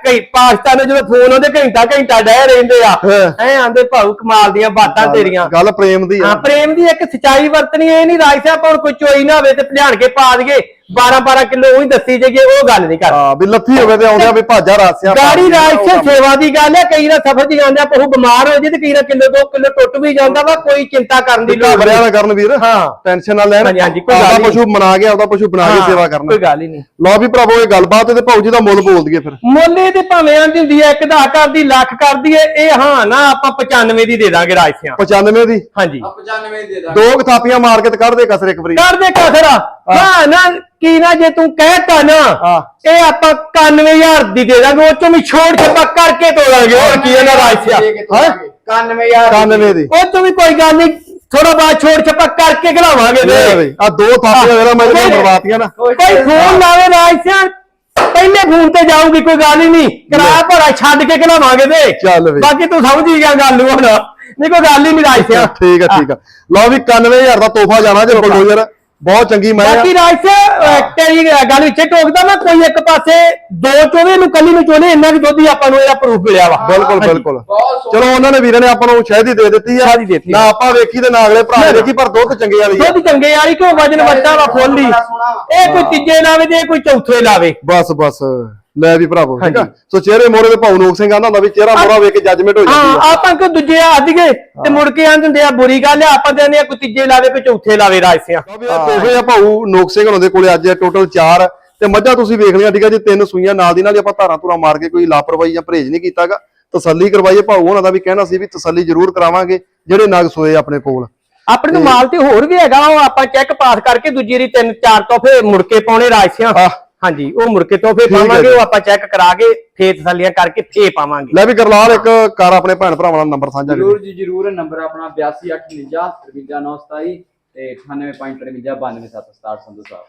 ਕਈ ਪਾਕਿਸਤਾਨ ਨੂੰ ਜਦੋਂ ਫੋਨ ਆਉਂਦੇ ਘੰਟਾ ਘੰਟਾ ਡਹਿ ਰਹਿੰਦੇ ਆ। ਐ ਆਂਦੇ ਭਾਊ ਕਮਾਲ ਦੀਆਂ ਬਾਤਾਂ ਤੇਰੀਆਂ।
ਗੱਲ ਪ੍ਰੇਮ ਦੀ ਆ।
ਹਾਂ ਪ੍ਰੇਮ ਦੀ ਇੱਕ ਸਚਾਈ ਵਰਤਣੀ ਇਹ ਨਹੀਂ ਰਾਜ ਸਾਹਿਬ ਹੁਣ ਕੋਈ ਚੋਈ ਨਾ ਹੋਵੇ ਤੇ ਭਲਿਆਣ ਕੇ ਪਾ ਦਈਏ। 12 12 ਕਿਲੋ ਉਹੀ ਦੱਸੀ ਜਾਈਏ ਉਹ ਗੱਲ ਨਹੀਂ ਕਰ
ਹਾਂ ਵੀ ਲੱਥੀ ਹੋਵੇ ਤੇ ਆਉਂਦਿਆਂ ਵੀ ਭਾਜਾ ਰਾਸਿਆ
ਗਾੜੀ ਰਾਜ ਸਾਹਿਬ ਸੇਵਾ ਦੀ ਗੱਲ ਹੈ ਕਈ ਨਾ ਸਫਰ 'ਚ ਜਾਂਦੇ ਆ ਪਹੂ ਬਿਮਾਰ ਹੋ ਜੇ ਤੇ ਕਈ ਨਾ ਕਿਲੋ 2 ਕਿਲੋ ਟੁੱਟ ਵੀ ਜਾਂਦਾ ਵਾ ਕੋਈ ਚਿੰਤਾ ਕਰਨ ਦੀ ਲੋੜ
ਘਬਰਿਆ ਨਾ ਕਰਨ ਵੀਰ
ਹਾਂ।
ਟੈਨਸ਼ਨ ਨਾ ਲੈਣ
ਹਾਂਜੀ, ਹਾਂਜੀ, ਕੋਈ ਗੱਲ ਨਹੀਂ।
ਪਸ਼ੂ ਬਣਾ ਕੇ ਆਪਦਾ ਪਸ਼ੂ ਬਣਾ ਕੇ
ਹਾਂ,
ਸੇਵਾ ਕਰਨਾ।
ਕੋਈ ਗੱਲ ਹੀ ਨਹੀਂ।
ਲਓ ਵੀ ਭਰਾਵੋ ਇਹ ਗੱਲਬਾਤ ਤੇ ਭਾਉ ਜੀ ਦਾ ਮੁੱਲ ਬੋਲ ਦਈਏ ਫਿਰ।
ਮੁੱਲੇ ਤੇ ਭਾਵੇਂ ਆਂਦੀ ਹੁੰਦੀ ਹੈ ਇੱਕ ਦਾ ਕਰਦੀ ਲੱਖ ਕਰਦੀ ਏ ਇਹ ਹਾਂ ਨਾ ਆਪਾਂ 95 ਦੀ ਦੇ ਦਾਂਗੇ ਰਾਜ ਸਿਆਂ।
95 ਦੀ?
ਹਾਂਜੀ।
95 ਦੇ ਦਾਂਗੇ।
ਦੋ ਕਥਾਪੀਆਂ ਮਾਰ ਕੇ ਤੇ ਕੱਢ ਦੇ ਕਸਰ ਇੱਕ ਵਾਰੀ।
ਕਰ ਦੇ ਕਸਰ। ਹਾਂ। ਨਾ ਕੀ ਨਾ ਜੇ ਤੂੰ ਕਹਿਤਾ ਨਾ
ਹਾਂ।
ਇਹ ਆਪਾਂ 91000 ਦੀ ਦੇ ਦਾਂਗੇ ਉਹ ਚੋਂ ਵੀ ਛੋੜ ਛੱਪਾ ਕਰਕੇ ਤੋੜਾਂਗੇ ਹੋਰ ਕੀ ਇਹਨਾਂ ਰਾਜ ਸਿਆ
ਹੈਂ?
91000
95 ਦੀ।
ਉਹ ਚੋਂ ਵੀ ਕੋਈ ਗੱਲ ਨਹੀਂ ਥੋੜਾ ਬਾਅਦ ਛੋੜ ਛੱਪਾ ਕਰਕੇ ਖਿਲਾਵਾਂਗੇ
ਬਈ ਆ ਦੋ ਥਾਪੀਆਂ ਵੇਲਾ ਮੈਂ ਤੈਨੂੰ ਬਰਬਾਤੀਆਂ ਨਾ।
ਕੋਈ ਫੋਨ ਲਾਵੇ ਰਾਜ ਸਿਆ। ਪਹਿਲੇ ਫੋਨ ਤੇ ਜਾਊਗੀ ਕੋਈ ਗੱਲ ਹੀ ਨਹੀਂ। ਕਿਰਾਇਆ ਭਰਾ ਛੱਡ ਕੇ ਖਿਲਾਵਾਂਗੇ ਤੇ
ਚੱਲ ਬਈ।
ਬਾਕੀ ਤੂੰ ਸਮਝ ਹੀ ਗਿਆ ਗੱਲ ਨੂੰ ਹੁਣ। ਨਹੀਂ ਕੋਈ ਗੱਲ ਹੀ ਨਹੀਂ ਰਾਜ ਸਿਆ।
ਠੀਕ ਆ ਠੀਕ ਆ। ਲਓ ਵੀ 91000 ਦਾ ਤੋਹਫਾ ਜਾਣਾ ਜੇ ਬਲਡੋਜ਼ਰ ਬਹੁਤ ਚੰਗੀ ਮੈਂ
ਬਾਕੀ ਰਾਜ ਸਿਆ ਤੇਰੀ ਗੱਲ ਵਿੱਚ ਟੋਕਦਾ ਮੈਂ ਕੋਈ ਇੱਕ ਪਾਸੇ ਦੋ ਚੋਵੇ ਨੂੰ ਕੱਲੀ ਨੂੰ ਚੋਲੇ ਇੰਨਾ ਕਿ ਦੁੱਧ ਹੀ ਆਪਾਂ ਨੂੰ ਇਹਦਾ ਪ੍ਰੂਫ ਮਿਲਿਆ ਵਾ।
ਬਿਲਕੁਲ। ਬਿਲਕੁਲ। ਚਲੋ ਉਹਨਾਂ ਨੇ ਵੀਰਾਂ ਨੇ ਆਪਾਂ ਨੂੰ ਸ਼ਹਿਦੀ ਦੇ ਦਿੱਤੀ ਆ। ਨਾ ਆਪਾਂ ਵੇਖੀ ਤੇ ਨਾ ਅਗਲੇ ਭਰਾ ਵੇਖੀ ਪਰ ਦੁੱਧ ਚੰਗੇ ਵਾਲੀ ਆ।
ਦੁੱਧ ਚੰਗੇ ਵਾਲੀ ਕਿਉਂ ਵਜਨ ਵੱਟਾ ਵਾ ਫੁੱਲ ਹੀ। ਇਹ ਕੋਈ ਤੀਜੇ ਲਾਵੇ ਤੇ ਕੋਈ ਚੌਥੇ ਲਾਵੇ।
ਬਸ ਬਸ। ਲੈ ਵੀ ਭਰਾਵੋ ਠੀਕ ਆ। ਸੋ ਚਿਹਰੇ ਮੋਰੇ ਦੇ ਭਾਉ ਨੋਕ ਸਿੰਘ ਆਂਦਾ ਹੁੰਦਾ ਵੀ ਚਿਹਰਾ ਮੋਰਾ ਵੇਖ ਕੇ ਜੱਜਮੈਂਟ ਹੋ ਜਾਂਦੀ
ਹਾਂ
ਆ
ਆਪਾਂ ਕੋ ਦੂਜੇ ਹੱਦ ਗਏ ਤੇ ਮੁੜ ਕੇ ਆਂਦੇ ਹੁੰਦੇ ਆ ਬੁਰੀ ਗੱਲ ਆ ਆਪਾਂ ਕਹਿੰਦੇ ਆ ਕੋਈ ਤੀਜੇ ਲਾਵੇ ਕੋਈ ਚੌਥੇ ਲਾਵੇ ਰਾਜ ਸਿਆ।
ਲਓ ਵੀ ਇਹ ਤੋਹਫੇ ਆ ਭਾਉ ਨੋਕ ਸਿੰਘ ਹੋਣਾ ਦੇ ਕੋਲੇ ਅੱਜ ਟੋਟਲ 4 ਤੇ ਮੱਝਾਂ ਤੁਸੀਂ ਵੇਖ ਲਿਆ ਠੀਕ ਆ ਜੀ ਤਿੰਨ ਸੂਈਆਂ ਨਾਲ ਦੀ ਨਾਲ ਹੀ ਆਪਾਂ ਧਾਰਾਂ ਧੁਰਾ ਮਾਰ ਕੇ ਕੋਈ ਲਾਪਰਵਾਹੀ ਜਾਂ ਪਰਹੇਜ਼ ਨਹੀਂ ਕੀਤਾਗਾ। ਤਸੱਲੀ ਕਰਵਾਈਏ ਭਾਉ ਉਹਨਾਂ ਦਾ ਵੀ ਕਹਿਣਾ ਸੀ ਵੀ ਤਸੱਲੀ ਜ਼ਰੂਰ ਕਰਾਵਾਂਗੇ ਜਿਹੜੇ ਨਗ ਸੋਏ ਆਪਣੇ ਕੋਲ।
ਆਪਣੇ ਨੂੰ ਮਾਲ ਤੇ ਹੋਰ ਵੀ ਹੈਗਾ ਉਹ ਆਪਾਂ ਚੈੱਕ ਪਾਸ ਕਰਕੇ ਦੂਜੀ ਰੀ ਤਿੰਨ ਚਾਰ ਤੋਹਫੇ ਮੁੜ ਕੇ ਪਾਉਣੇ ਰਾਜ ਸਿਆ।
ਆਹ।
ਹਾਂਜੀ ਉਹ ਮੁੜ ਕੇ ਤੋਹਫੇ
ਠੀਕ ਹੈ
ਪਾਵਾਂਗੇ। ਉਹ ਆਪਾਂ ਚੈੱਕ ਕਰਾ ਕੇ ਫੇਰ ਤਸੱਲੀਆਂ ਕਰਕੇ ਫੇਰ ਪਾਵਾਂਗੇ।
ਲੈ ਵੀ ਕਰਲਾਲ ਇੱਕ ਕਰ ਆਪਣੇ ਭੈਣ ਭਰਾਵਾਂ ਦਾ ਨੰਬਰ ਸਾਂਝਾ ਕਰੀ
ਜਰੂਰ ਜੀ ਜਰੂਰ ਨੰਬਰ ਆਪਣਾ 8289 53927 ਤੇ 98.52 ਸੰਧੂ ਸਾਹਿਬ।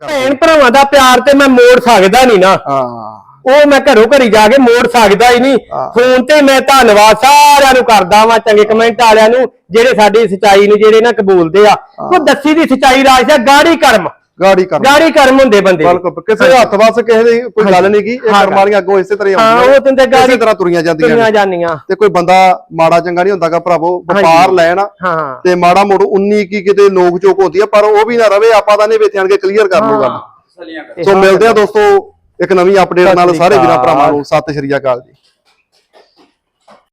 ਭੈਣ ਭਰਾਵਾਂ ਦਾ ਪਿਆਰ ਤੇ ਮੈਂ ਮੋੜ ਸਕਦਾ ਨਹੀਂ ਨਾ।
ਹਾਂ।
ਉਹ ਮੈਂ ਘਰੋਂ ਘਰੀ ਜਾ ਕੇ ਮੋੜ ਸਕਦਾ ਹੀ ਨਹੀਂ। ਫੋਨ ਤੇ ਮੈਂ ਧੰਨਵਾਦ ਸਾਰਿਆਂ ਨੂੰ ਕਰਦਾ ਵਾਂ ਚੰਗੇ ਕਮੈਂਟ ਵਾਲਿਆਂ ਨੂੰ ਜਿਹੜੇ ਸਾਡੀ ਸਚਾਈ ਨੂੰ ਜਿਹੜੇ ਨਾ ਕਬੂਲਦੇ ਆ। ਉਹ ਦੱਸੀ ਦੀ ਸਚਾਈ ਰਾਜ ਦਾ ਗਾੜੀ ਕਰਮ।
ਗਾੜੀ ਕਰ
ਗਾੜੀ ਕਰਮ ਹੁੰਦੇ ਬੰਦੇ ਦੇ।
ਬਿਲਕੁਲ ਕਿਸੇ ਦੇ ਹੱਥ ਵੱਸ ਕਿਸੇ ਦੀ ਕੋਈ ਗੱਲ ਨਹੀਂ ਕੀ ਇਹ। ਕਰਮ ਵਾਲੀਆਂ ਅੱਗੋਂ ਇਸੇ ਤਰ੍ਹਾਂ ਹੀ
ਹਾਂ,
ਆਉਂਦੀਆਂ
ਉਹ ਤੇ ਤੇ ਗਾੜੀ-
ਇਸੇ ਤਰ੍ਹਾਂ ਤੁਰੀਆਂ ਜਾਂਦੀਆਂ ਨੇ।
ਜਾਨੀਆਂ
ਤੇ ਕੋਈ ਬੰਦਾ ਮਾੜਾ ਚੰਗਾ ਨਹੀਂ ਹੁੰਦਾਗਾ ਭਰਾਵੋ ਵਪਾਰ। ਲੈਣ
ਹਾਂ।
ਤੇ ਮਾੜਾ ਮੋੜ 19 ਕੀ ਕਿਤੇ ਨੋਕ ਚੋਕ ਹੁੰਦੀ ਆ ਪਰ ਉਹ ਵੀ ਨਾ ਰਵੇ ਆਪਾਂ ਤਾਂ ਨਹੀਂ ਵਿੱਚ ਆਣ ਕੇ ਕਲੀਅਰ ਕਰ ਲੂ ਗੱਲ।
ਕਰ
ਸੋ ਮਿਲਦੇ ਆ ਦੋਸਤੋ ਇੱਕ ਨਵੀਂ ਅਪਡੇਟ ਨਾਲ ਸਾਰੇ ਵੀਰਾਂ। ਭਰਾਵਾਂ ਨੂੰ। ਸਤਿ ਸ਼੍ਰੀ ਅਕਾਲ ਜੀ।